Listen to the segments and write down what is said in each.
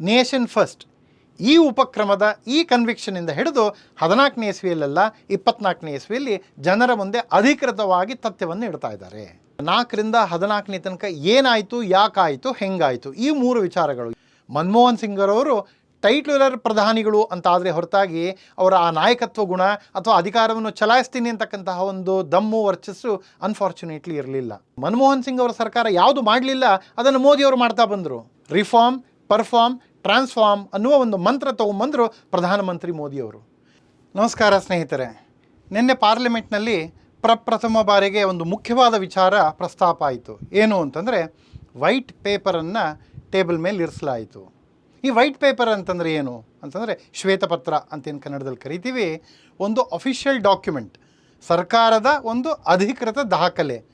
Nation first. ಈ ಉಪಕ್ರಮದ ಈ ಕನ್ವಿಕ್ಷನಿಂದ ಹಿಡಿದು ಹದಿನಾಲ್ಕನೇ ಇಸ್ವಿಯಲ್ಲೆಲ್ಲ ಇಪ್ಪತ್ನಾಲ್ಕನೇ ಇಸ್ವಿಯಲ್ಲಿ ಜನರ ಮುಂದೆ ಅಧಿಕೃತವಾಗಿ ತಥ್ಯವನ್ನು ಇಡ್ತಾ ಇದ್ದಾರೆ. ನಾಲ್ಕರಿಂದ ಹದಿನಾಲ್ಕನೇ ತನಕ ಏನಾಯಿತು, ಯಾಕಾಯಿತು, ಹೆಂಗಾಯಿತು, ಈ ಮೂರು ವಿಚಾರಗಳು. ಮನಮೋಹನ್ ಅವರು ಟೈಟ್ಲರ್ ಪ್ರಧಾನಿಗಳು ಅಂತ ಆದರೆ ಹೊರತಾಗಿ ಅವರ ಆ ನಾಯಕತ್ವ ಗುಣ ಅಥವಾ ಅಧಿಕಾರವನ್ನು ಚಲಾಯಿಸ್ತೀನಿ ಅಂತಕ್ಕಂತಹ ಒಂದು ದಮ್ಮು, ವರ್ಚಸ್ಸು ಅನ್ಫಾರ್ಚುನೇಟ್ಲಿ ಇರಲಿಲ್ಲ. ಮನಮೋಹನ್ ಸಿಂಗ್ ಅವರ ಸರ್ಕಾರ ಯಾವುದು ಮಾಡಲಿಲ್ಲ, ಅದನ್ನು ಮೋದಿಯವರು ಮಾಡ್ತಾ ಬಂದರು. ರಿಫಾರ್ಮ್ ಪರ್ಫಾರ್ಮ್ ಟ್ರಾನ್ಸ್ಫಾರ್ಮ್ ಅನ್ನುವ ಒಂದು ಮಂತ್ರ ತೊಗೊಂಬಂದರು ಪ್ರಧಾನಮಂತ್ರಿ ಮೋದಿಯವರು. ನಮಸ್ಕಾರ ಸ್ನೇಹಿತರೆ. ನಿನ್ನೆ ಪಾರ್ಲಿಮೆಂಟ್ನಲ್ಲಿ ಪ್ರಪ್ರಥಮ ಬಾರಿಗೆ ಒಂದು ಮುಖ್ಯವಾದ ವಿಚಾರ ಪ್ರಸ್ತಾಪ ಆಯಿತು. ಏನು ಅಂತಂದರೆ, ವೈಟ್ ಪೇಪರನ್ನು ಟೇಬಲ್ ಮೇಲೆ ಇರಿಸಲಾಯಿತು. ಈ ವೈಟ್ ಪೇಪರ್ ಅಂತಂದರೆ ಏನು? ಅಂತಂದರೆ ಶ್ವೇತಪತ್ರ ಅಂತೇನು ಕನ್ನಡದಲ್ಲಿ ಕರಿತೀವಿ. ಒಂದು ಅಫಿಷಿಯಲ್ ಡಾಕ್ಯುಮೆಂಟ್ ಸರ್ಕಾರದ ಒಂದು ಅಧಿಕೃತ ದಾಖಲೆ.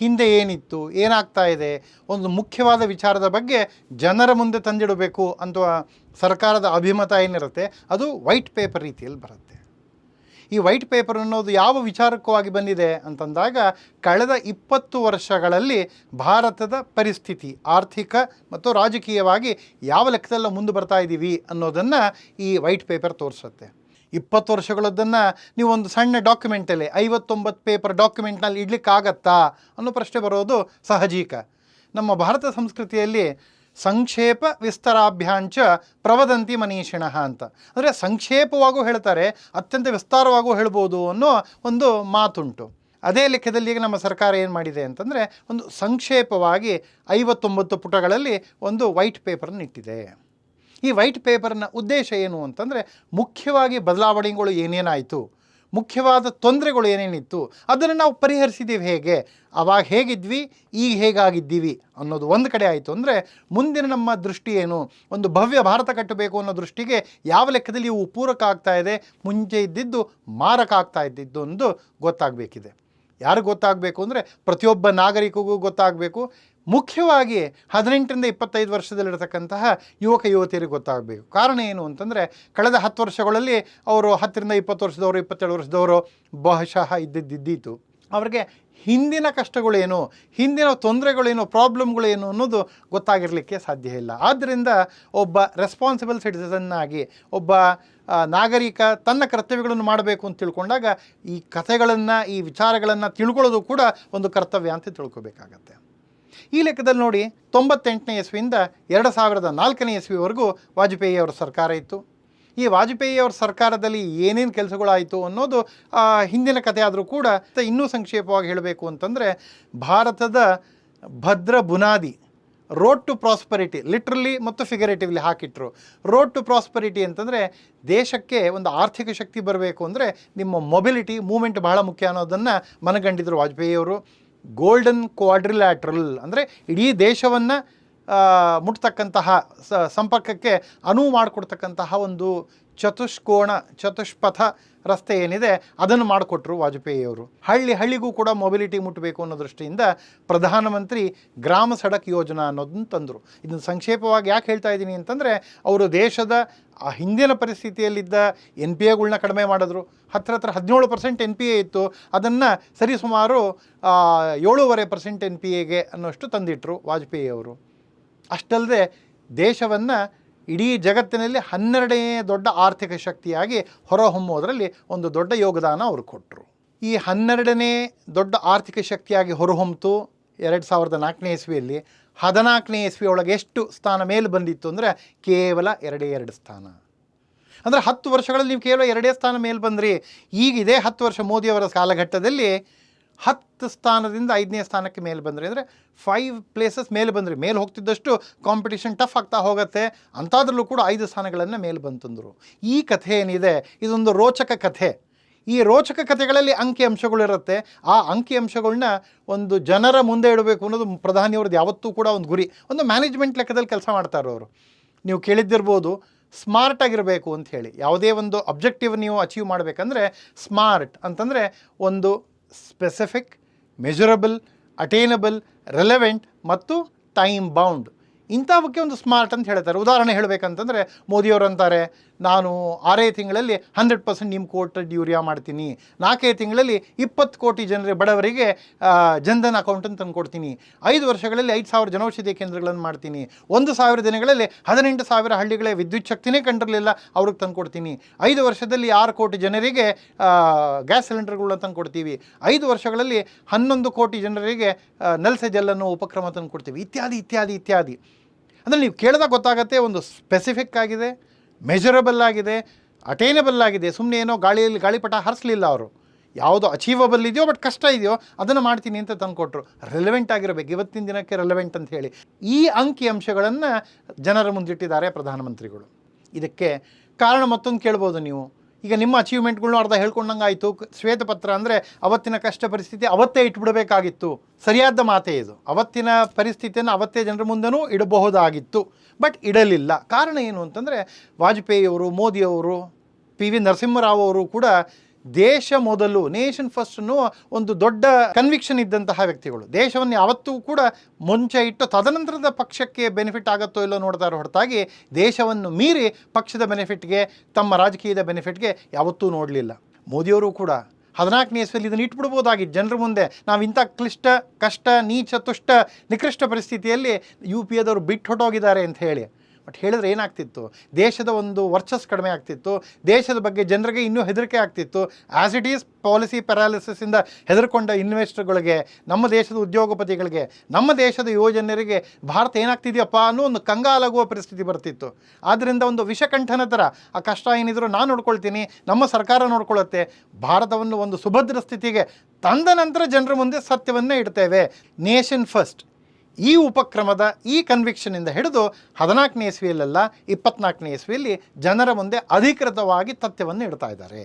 ಹಿಂದೆ ಏನಿತ್ತು, ಏನಾಗ್ತಾ ಇದೆ, ಒಂದು ಮುಖ್ಯವಾದ ವಿಚಾರದ ಬಗ್ಗೆ ಜನರ ಮುಂದೆ ತಂದಿಡಬೇಕು ಅಂತ ಸರ್ಕಾರದ ಅಭಿಮತ ಏನಿರುತ್ತೆ, ಅದು ವೈಟ್ ಪೇಪರ್ ರೀತಿಯಲ್ಲಿ ಬರುತ್ತೆ. ಈ ವೈಟ್ ಪೇಪರ್ ಅನ್ನೋದು ಯಾವ ವಿಚಾರಕವಾಗಿ ಬಂದಿದೆ ಅಂತಂದಾಗ, ಕಳೆದ ಇಪ್ಪತ್ತು ವರ್ಷಗಳಲ್ಲಿ ಭಾರತದ ಪರಿಸ್ಥಿತಿ, ಆರ್ಥಿಕ ಮತ್ತು ರಾಜಕೀಯವಾಗಿ ಯಾವ ಲೆಕ್ಕದಲ್ಲ ಮುಂದೆ ಬರ್ತಾ ಇದ್ದೀವಿ ಅನ್ನೋದನ್ನು ಈ ವೈಟ್ ಪೇಪರ್ ತೋರಿಸುತ್ತೆ. ಇಪ್ಪತ್ತು ವರ್ಷಗಳದ್ದನ್ನು ನೀವು ಒಂದು ಸಣ್ಣ ಡಾಕ್ಯುಮೆಂಟಲ್ಲಿ ಐವತ್ತೊಂಬತ್ತು ಪೇಪರ್ ಡಾಕ್ಯುಮೆಂಟ್ನಲ್ಲಿ ಇಡ್ಲಿಕ್ಕಾಗತ್ತಾ ಅನ್ನೋ ಪ್ರಶ್ನೆ ಬರೋದು ಸಹಜೀಕ. ನಮ್ಮ ಭಾರತ ಸಂಸ್ಕೃತಿಯಲ್ಲಿ ಸಂಕ್ಷೇಪ ವಿಸ್ತಾರಾಭ್ಯಾಂಚ ಪ್ರವದಂತಿ ಮನೀಷಿಣಃ ಅಂತ. ಅಂದರೆ ಸಂಕ್ಷೇಪವಾಗೂ ಹೇಳ್ತಾರೆ, ಅತ್ಯಂತ ವಿಸ್ತಾರವಾಗೂ ಹೇಳ್ಬೋದು ಅನ್ನೋ ಒಂದು ಮಾತುಂಟು. ಅದೇ ಲೆಕ್ಕದಲ್ಲಿ ಈಗ ನಮ್ಮ ಸರ್ಕಾರ ಏನು ಮಾಡಿದೆ ಅಂತಂದರೆ ಒಂದು ಸಂಕ್ಷೇಪವಾಗಿ ಐವತ್ತೊಂಬತ್ತು ಪುಟಗಳಲ್ಲಿ ಒಂದು ವೈಟ್ ಪೇಪರ್ನ ಇಟ್ಟಿದೆ. ಈ ವೈಟ್ ಪೇಪರ್ನ ಉದ್ದೇಶ ಏನು ಅಂತಂದರೆ ಮುಖ್ಯವಾಗಿ ಬದಲಾವಣೆಗಳು ಏನೇನಾಯಿತು, ಮುಖ್ಯವಾದ ತೊಂದರೆಗಳು ಏನೇನಿತ್ತು, ಅದನ್ನು ನಾವು ಪರಿಹರಿಸಿದ್ದೀವಿ ಹೇಗೆ, ಅವಾಗ ಹೇಗಿದ್ವಿ, ಈಗ ಹೇಗಾಗಿದ್ದೀವಿ ಅನ್ನೋದು ಒಂದು ಕಡೆ ಆಯಿತು ಅಂದರೆ ಮುಂದಿನ ನಮ್ಮ ದೃಷ್ಟಿ ಏನು, ಒಂದು ಭವ್ಯ ಭಾರತ ಕಟ್ಟಬೇಕು ಅನ್ನೋ ದೃಷ್ಟಿಗೆ ಯಾವ ಲೆಕ್ಕದಲ್ಲಿ ಇವು ಪೂರಕ ಆಗ್ತಾ ಇದೆ, ಮುಂಚೆ ಇದ್ದಿದ್ದು ಮಾರಕ ಆಗ್ತಾ ಇದ್ದಿದ್ದು ಒಂದು ಗೊತ್ತಾಗಬೇಕಿದೆ. ಯಾರು ಗೊತ್ತಾಗಬೇಕು ಅಂದರೆ ಪ್ರತಿಯೊಬ್ಬ ನಾಗರಿಕಗೂ ಗೊತ್ತಾಗಬೇಕು. ಮುಖ್ಯವಾಗಿ ಹದಿನೆಂಟರಿಂದ ಇಪ್ಪತ್ತೈದು ವರ್ಷದಲ್ಲಿರತಕ್ಕಂತಹ ಯುವಕ ಯುವತಿಯರಿಗೆ ಗೊತ್ತಾಗಬೇಕು. ಕಾರಣ ಏನು ಅಂತಂದರೆ, ಕಳೆದ ಹತ್ತು ವರ್ಷಗಳಲ್ಲಿ ಅವರು ಹತ್ತರಿಂದ ಇಪ್ಪತ್ತು ವರ್ಷದವರು, ಇಪ್ಪತ್ತೇಳು ವರ್ಷದವರು ಬಹುಶಃ ಇದ್ದಿದ್ದಿದ್ದೀತು ಅವರಿಗೆ ಹಿಂದಿನ ಕಷ್ಟಗಳೇನು, ಹಿಂದಿನ ತೊಂದರೆಗಳೇನು, ಪ್ರಾಬ್ಲಮ್ಗಳೇನು ಅನ್ನೋದು ಗೊತ್ತಾಗಿರಲಿಕ್ಕೆ ಸಾಧ್ಯ ಇಲ್ಲ. ಆದ್ದರಿಂದ ಒಬ್ಬ ರೆಸ್ಪಾನ್ಸಿಬಲ್ ಸಿಟಿಸನ್ನಾಗಿ ಒಬ್ಬ ನಾಗರಿಕ ತನ್ನ ಕರ್ತವ್ಯಗಳನ್ನು ಮಾಡಬೇಕು ಅಂತ ತಿಳ್ಕೊಂಡಾಗ ಈ ಕಥೆಗಳನ್ನು, ಈ ವಿಚಾರಗಳನ್ನು ತಿಳ್ಕೊಳ್ಳೋದು ಕೂಡ ಒಂದು ಕರ್ತವ್ಯ ಅಂತ ತಿಳ್ಕೊಬೇಕಾಗತ್ತೆ. ಈ ಲೆಕ್ಕದಲ್ಲಿ ನೋಡಿ ತೊಂಬತ್ತೆಂಟನೇ ಇಸ್ವಿಯಿಂದ ಎರಡು ಸಾವಿರದ ನಾಲ್ಕನೇ ಇಸ್ವಿವರೆಗೂ ವಾಜಪೇಯಿ ಅವರ ಸರ್ಕಾರ ಇತ್ತು. ಈ ವಾಜಪೇಯಿ ಅವರ ಸರ್ಕಾರದಲ್ಲಿ ಏನೇನು ಕೆಲಸಗಳಾಯಿತು ಅನ್ನೋದು ಹಿಂದಿನ ಕಥೆ ಆದರೂ ಕೂಡ ಇನ್ನೂ ಸಂಕ್ಷೇಪವಾಗಿ ಹೇಳಬೇಕು ಅಂತಂದರೆ ಭಾರತದ ಭದ್ರ ಬುನಾದಿ ರೋಡ್ ಟು ಪ್ರಾಸ್ಪರಿಟಿ ಲಿಟ್ರಲಿ ಮತ್ತು ಫಿಗರೇಟಿವ್ಲಿ ಹಾಕಿಟ್ರು. ರೋಡ್ ಟು ಪ್ರಾಸ್ಪರಿಟಿ ಅಂತಂದರೆ ದೇಶಕ್ಕೆ ಒಂದು ಆರ್ಥಿಕ ಶಕ್ತಿ ಬರಬೇಕು ಅಂದರೆ ನಿಮ್ಮ ಮೊಬಿಲಿಟಿ ಮೂಮೆಂಟ್ ಬಹಳ ಮುಖ್ಯ ಅನ್ನೋದನ್ನು ಮನಗಂಡಿದ್ರು ವಾಜಪೇಯಿ ಅವರು ಗೋಲ್ಡನ್ ಕ್ವಾಡ್ರಿಲ್ಯಾಟ್ರಲ್ ಅಂದರೆ ಇಡೀ ದೇಶವನ್ನು ಮುಟ್ತಕ್ಕಂತಹ ಸಂಪರ್ಕಕ್ಕೆ ಅನುವು ಮಾಡಿಕೊಡ್ತಕ್ಕಂತಹ ಒಂದು ಚತುಷ್ಕೋಣ, ಚತುಷ್ಪಥ ರಸ್ತೆ ಏನಿದೆ, ಅದನ್ನು ಮಾಡಿಕೊಟ್ರು ವಾಜಪೇಯಿಯವರು. ಹಳ್ಳಿ ಹಳ್ಳಿಗೂ ಕೂಡ ಮೊಬಿಲಿಟಿ ಮುಟ್ಟಬೇಕು ಅನ್ನೋ ದೃಷ್ಟಿಯಿಂದ ಪ್ರಧಾನಮಂತ್ರಿ ಗ್ರಾಮ ಸಡಕ್ ಯೋಜನಾ ಅನ್ನೋದನ್ನು ತಂದರು. ಇದನ್ನು ಸಂಕ್ಷೇಪವಾಗಿ ಯಾಕೆ ಹೇಳ್ತಾ ಇದ್ದೀನಿ ಅಂತಂದರೆ, ಅವರು ದೇಶದ, ಆ ಹಿಂದಿನ ಪರಿಸ್ಥಿತಿಯಲ್ಲಿದ್ದ ಎನ್ ಪಿ ಎಗಳ್ನ ಕಡಿಮೆ ಮಾಡಿದ್ರು. ಹತ್ರ ಹತ್ರ ಹದಿನೇಳು ಪರ್ಸೆಂಟ್ ಎನ್ ಪಿ ಎ ಇತ್ತು. ಅದನ್ನು ಸರಿಸುಮಾರು ಏಳೂವರೆ ಪರ್ಸೆಂಟ್ ಎನ್ ಪಿ ಎಗೆ ಅನ್ನೋಷ್ಟು ತಂದಿಟ್ಟರು ವಾಜಪೇಯಿಯವರು. ಅಷ್ಟಲ್ಲದೆ ದೇಶವನ್ನು ಇಡೀ ಜಗತ್ತಿನಲ್ಲಿ ಹನ್ನೆರಡನೇ ದೊಡ್ಡ ಆರ್ಥಿಕ ಶಕ್ತಿಯಾಗಿ ಹೊರಹೊಮ್ಮೋದರಲ್ಲಿ ಒಂದು ದೊಡ್ಡ ಯೋಗದಾನ ಅವರು ಕೊಟ್ಟರು. ಈ ಹನ್ನೆರಡನೇ ದೊಡ್ಡ ಆರ್ಥಿಕ ಶಕ್ತಿಯಾಗಿ ಹೊರಹೊಮ್ಮಿತು ಎರಡು ಸಾವಿರದ ನಾಲ್ಕನೇ ಇಸ್ವಿಯಲ್ಲಿ ಹದಿನಾಲ್ಕನೇ ಇಸ್ವಿಯೊಳಗೆ ಎಷ್ಟು ಸ್ಥಾನ ಮೇಲೆ ಬಂದಿತ್ತು ಅಂದರೆ ಕೇವಲ ಎರಡೇ ಎರಡು ಸ್ಥಾನ. ಅಂದರೆ ಹತ್ತು ವರ್ಷಗಳಲ್ಲಿ ನೀವು ಕೇವಲ ಎರಡೇ ಸ್ಥಾನ ಮೇಲೆ ಬಂದ್ರಿ. ಈಗ ಇದೇ ಹತ್ತು ವರ್ಷ ಮೋದಿಯವರ ಕಾಲಘಟ್ಟದಲ್ಲಿ ಹತ್ತು ಸ್ಥಾನದಿಂದ ಐದನೇ ಸ್ಥಾನಕ್ಕೆ ಮೇಲೆ ಬಂದರೆ, ಅಂದರೆ ಫೈವ್ ಪ್ಲೇಸಸ್ ಮೇಲೆ ಬಂದ್ರಿ, ಮೇಲೆ ಹೋಗ್ತಿದ್ದಷ್ಟು ಕಾಂಪಿಟಿಷನ್ ಟಫ್ ಆಗ್ತಾ ಹೋಗುತ್ತೆ. ಅಂಥದ್ರಲ್ಲೂ ಕೂಡ ಐದು ಸ್ಥಾನಗಳನ್ನು ಮೇಲೆ ಬಂತಂದರು. ಈ ಕಥೆ ಏನಿದೆ? ಇದೊಂದು ರೋಚಕ ಕಥೆ. ಈ ರೋಚಕ ಕಥೆಗಳಲ್ಲಿ ಅಂಕಿಅಂಶಗಳಿರುತ್ತೆ ಆ ಅಂಕಿಅಂಶಗಳನ್ನ ಒಂದು ಜನರ ಮುಂದೆ ಇಡಬೇಕು ಅನ್ನೋದು ಪ್ರಧಾನಿಯವ್ರದ್ದು ಯಾವತ್ತೂ ಕೂಡ ಒಂದು ಗುರಿ. ಒಂದು ಮ್ಯಾನೇಜ್ಮೆಂಟ್ ಲೆಕ್ಕದಲ್ಲಿ ಕೆಲಸ ಮಾಡ್ತಾರೆ ಅವರು. ನೀವು ಕೇಳಿದ್ದಿರ್ಬೋದು ಸ್ಮಾರ್ಟ್ ಆಗಿರಬೇಕು ಅಂತ ಹೇಳಿ ಯಾವುದೇ ಒಂದು ಅಬ್ಜೆಕ್ಟಿವ್ ನೀವು ಅಚೀವ್ ಮಾಡಬೇಕಂದ್ರೆ ಸ್ಮಾರ್ಟ್ ಅಂತಂದರೆ ಒಂದು ಸ್ಪೆಸಿಫಿಕ್ ಮೆಜರಬಲ್ ಅಟೇನಬಲ್ ರೆಲೆವೆಂಟ್ ಮತ್ತು ಟೈಮ್ ಬೌಂಡ್ ಇಂಥವಕ್ಕೆ ಒಂದು ಸ್ಮಾರ್ಟ್ ಅಂತ ಹೇಳ್ತಾರೆ. ಉದಾಹರಣೆ ಹೇಳಬೇಕಂತಂದರೆ ಮೋದಿಯವರು ಅಂತಾರೆ ನಾನು ಆರೇ ತಿಂಗಳಲ್ಲಿ ಹಂಡ್ರೆಡ್ ಪರ್ಸೆಂಟ್ ನಿಮ್ಮ ಕೋಟೆಡ್ ಯೂರಿಯಾ ಮಾಡ್ತೀನಿ. ನಾಲ್ಕೇ ತಿಂಗಳಲ್ಲಿ ಇಪ್ಪತ್ತು ಕೋಟಿ ಜನರ ಬಡವರಿಗೆ ಜನಧನ್ ಜನ್ಧನ್ ಅಕೌಂಟ್ ಅಂತ ತಂದುಕೊಡ್ತೀನಿ. ಐದು ವರ್ಷಗಳಲ್ಲಿ ಐದು ಸಾವಿರ ಜನೌಷಧಿ ಕೇಂದ್ರಗಳನ್ನು ಮಾಡ್ತೀನಿ. ಒಂದು ಸಾವಿರ ದಿನಗಳಲ್ಲಿ ಹದಿನೆಂಟು ಸಾವಿರ ಹಳ್ಳಿಗಳ ವಿದ್ಯುತ್ ಶಕ್ತಿನೇ ಕಂಡಿರಲಿಲ್ಲ, ಅವ್ರಿಗೆ ತಂದುಕೊಡ್ತೀನಿ. ಐದು ವರ್ಷದಲ್ಲಿ ಆರು ಕೋಟಿ ಜನರಿಗೆ ಗ್ಯಾಸ್ ಸಿಲಿಂಡರ್ಗಳನ್ನ ತಂದುಕೊಡ್ತೀವಿ. ಐದು ವರ್ಷಗಳಲ್ಲಿ ಹನ್ನೊಂದು ಕೋಟಿ ಜನರಿಗೆ ನಲ್ಸೆ ಜಲ್ಲನ್ನು ಉಪಕ್ರಮ ತಂದು ಕೊಡ್ತೀವಿ ಇತ್ಯಾದಿ ಇತ್ಯಾದಿ ಇತ್ಯಾದಿ. ಅಂದರೆ ನೀವು ಕೇಳಿದಾಗ ಗೊತ್ತಾಗುತ್ತೆ, ಒಂದು ಸ್ಪೆಸಿಫಿಕ್ ಆಗಿದೆ ಮೆಜರಬಲ್ ಆಗಿದೆ ಅಟೈನಬಲ್ ಆಗಿದೆ. ಸುಮ್ಮನೆ ಏನೋ ಗಾಳಿಯಲ್ಲಿ ಗಾಳಿಪಟ ಹರಿಸಲಿಲ್ಲ ಅವರು. ಯಾವುದು ಅಚೀವಬಲ್ ಇದೆಯೋ ಬಟ್ ಕಷ್ಟ ಇದೆಯೋ, ಅದನ್ನು ಮಾಡ್ತೀನಿ ಅಂತ ತಂದುಕೊಟ್ರು ರೆಲೆವೆಂಟ್ ಆಗಿರಬೇಕು, ಇವತ್ತಿನ ದಿನಕ್ಕೆ ರೆಲೆವೆಂಟ್ ಅಂತ ಹೇಳಿ. ಈ ಅಂಕಿ ಅಂಶಗಳನ್ನು ಜನರ ಮುಂದಿಟ್ಟಿದ್ದಾರೆ ಪ್ರಧಾನಮಂತ್ರಿಗಳು. ಇದಕ್ಕೆ ಕಾರಣ ಮತ್ತೊಂದು ಕೇಳ್ಬೋದು ನೀವು. ಈಗ ನಿಮ್ಮ ಅಚೀವ್ಮೆಂಟ್ಗಳನ್ನೂ ಅರ್ಧ ಹೇಳ್ಕೊಂಡಂಗೆ ಆಯಿತು ಶ್ವೇತಪತ್ರ ಅಂದರೆ ಅವತ್ತಿನ ಕಷ್ಟ ಪರಿಸ್ಥಿತಿ ಅವತ್ತೇ ಇಟ್ಬಿಡಬೇಕಾಗಿತ್ತು. ಸರಿಯಾದ ಮಾತೇ ಇದು. ಅವತ್ತಿನ ಪರಿಸ್ಥಿತಿಯನ್ನು ಅವತ್ತೇ ಜನರ ಮುಂದೆನೂ ಇಡಬಹುದಾಗಿತ್ತು. ಬಟ್ ಇಡಲಿಲ್ಲ. ಕಾರಣ ಏನು ಅಂತಂದರೆ ವಾಜಪೇಯಿಯವರು, ಮೋದಿಯವರು, ಪಿ ವಿ ನರಸಿಂಹರಾವ್ ಅವರು ಕೂಡ ದೇಶ ಮೊದಲು ನೇಷನ್ ಫಸ್ಟ್ ಅನ್ನುವ ಒಂದು ದೊಡ್ಡ ಕನ್ವಿಕ್ಷನ್ ಇದ್ದಂತಹ ವ್ಯಕ್ತಿಗಳು. ದೇಶವನ್ನು ಯಾವತ್ತೂ ಕೂಡ ಮುಂಚೆ ಇಟ್ಟು ತದನಂತರದ ಪಕ್ಷಕ್ಕೆ ಬೆನಿಫಿಟ್ ಆಗುತ್ತೋ ಇಲ್ಲೋ ನೋಡ್ತಾರೆ ಹೊರತಾಗಿ ದೇಶವನ್ನು ಮೀರಿ ಪಕ್ಷದ ಬೆನಿಫಿಟ್ಗೆ ತಮ್ಮ ರಾಜಕೀಯದ ಬೆನಿಫಿಟ್ಗೆ ಯಾವತ್ತೂ ನೋಡಲಿಲ್ಲ. ಮೋದಿಯವರು ಕೂಡ ಹದಿನಾಲ್ಕನೇ ಇಸ್ವಿಯಲ್ಲಿ ಇದನ್ನು ಇಟ್ಬಿಡ್ಬೋದಾಗಿತ್ತು ಜನರ ಮುಂದೆ. ನಾವು ಇಂಥ ಕ್ಲಿಷ್ಟ, ಕಷ್ಟ, ನೀಚ, ತುಷ್ಟ, ನಿಕೃಷ್ಟ ಪರಿಸ್ಥಿತಿಯಲ್ಲಿ ಯು ಪಿ ಎದವರು ಬಿಟ್ಟು ಹೊಟ್ಟೋಗಿದ್ದಾರೆ ಅಂತ ಹೇಳಿ. ಬಟ್ ಹೇಳಿದ್ರೆ ಏನಾಗ್ತಿತ್ತು? ದೇಶದ ಒಂದು ವರ್ಚಸ್ ಕಡಿಮೆ ಆಗ್ತಿತ್ತು. ದೇಶದ ಬಗ್ಗೆ ಜನರಿಗೆ ಇನ್ನೂ ಹೆದರಿಕೆ ಆಗ್ತಿತ್ತು. ಆ್ಯಸ್ ಇಟ್ ಈಸ್ ಪಾಲಿಸಿ ಪ್ಯಾರಾಲಿಸಿಸಿಂದ ಹೆದರ್ಕೊಂಡ ಇನ್ವೆಸ್ಟರ್ಗಳಿಗೆ ನಮ್ಮ ದೇಶದ ಉದ್ಯೋಗಪತಿಗಳಿಗೆ, ನಮ್ಮ ದೇಶದ ಯುವಜನರಿಗೆ ಭಾರತ ಏನಾಗ್ತಿದೆಯಪ್ಪ ಅನ್ನೋ ಒಂದು ಕಂಗಾಲಾಗುವ ಪರಿಸ್ಥಿತಿ ಬರ್ತಿತ್ತು. ಆದ್ದರಿಂದ ಒಂದು ವಿಷಕಂಠನ ಥರ, ಆ ಕಷ್ಟ ಏನಿದ್ರು ನಾನು ನೋಡ್ಕೊಳ್ತೀನಿ, ನಮ್ಮ ಸರ್ಕಾರ ನೋಡ್ಕೊಳ್ಳುತ್ತೆ. ಭಾರತವನ್ನು ಒಂದು ಸುಭದ್ರ ಸ್ಥಿತಿಗೆ ತಂದ ನಂತರ ಜನರ ಮುಂದೆ ಸತ್ಯವನ್ನೇ ಇಡ್ತೇವೆ. ನೇಷನ್ ಫಸ್ಟ್ ಈ ಉಪಕ್ರಮದ ಈ ಕನ್ವಿಕ್ಷನಿಂದ ಹಿಡಿದು ಹದಿನಾಲ್ಕನೇ ಇಸ್ವಿಯಲ್ಲೆಲ್ಲ ಇಪ್ಪತ್ನಾಲ್ಕನೇ ಇಸ್ವಿಯಲ್ಲಿ ಜನರ ಮುಂದೆ ಅಧಿಕೃತವಾಗಿ ತಥ್ಯವನ್ನು ಇಡ್ತಾ ಇದ್ದಾರೆ.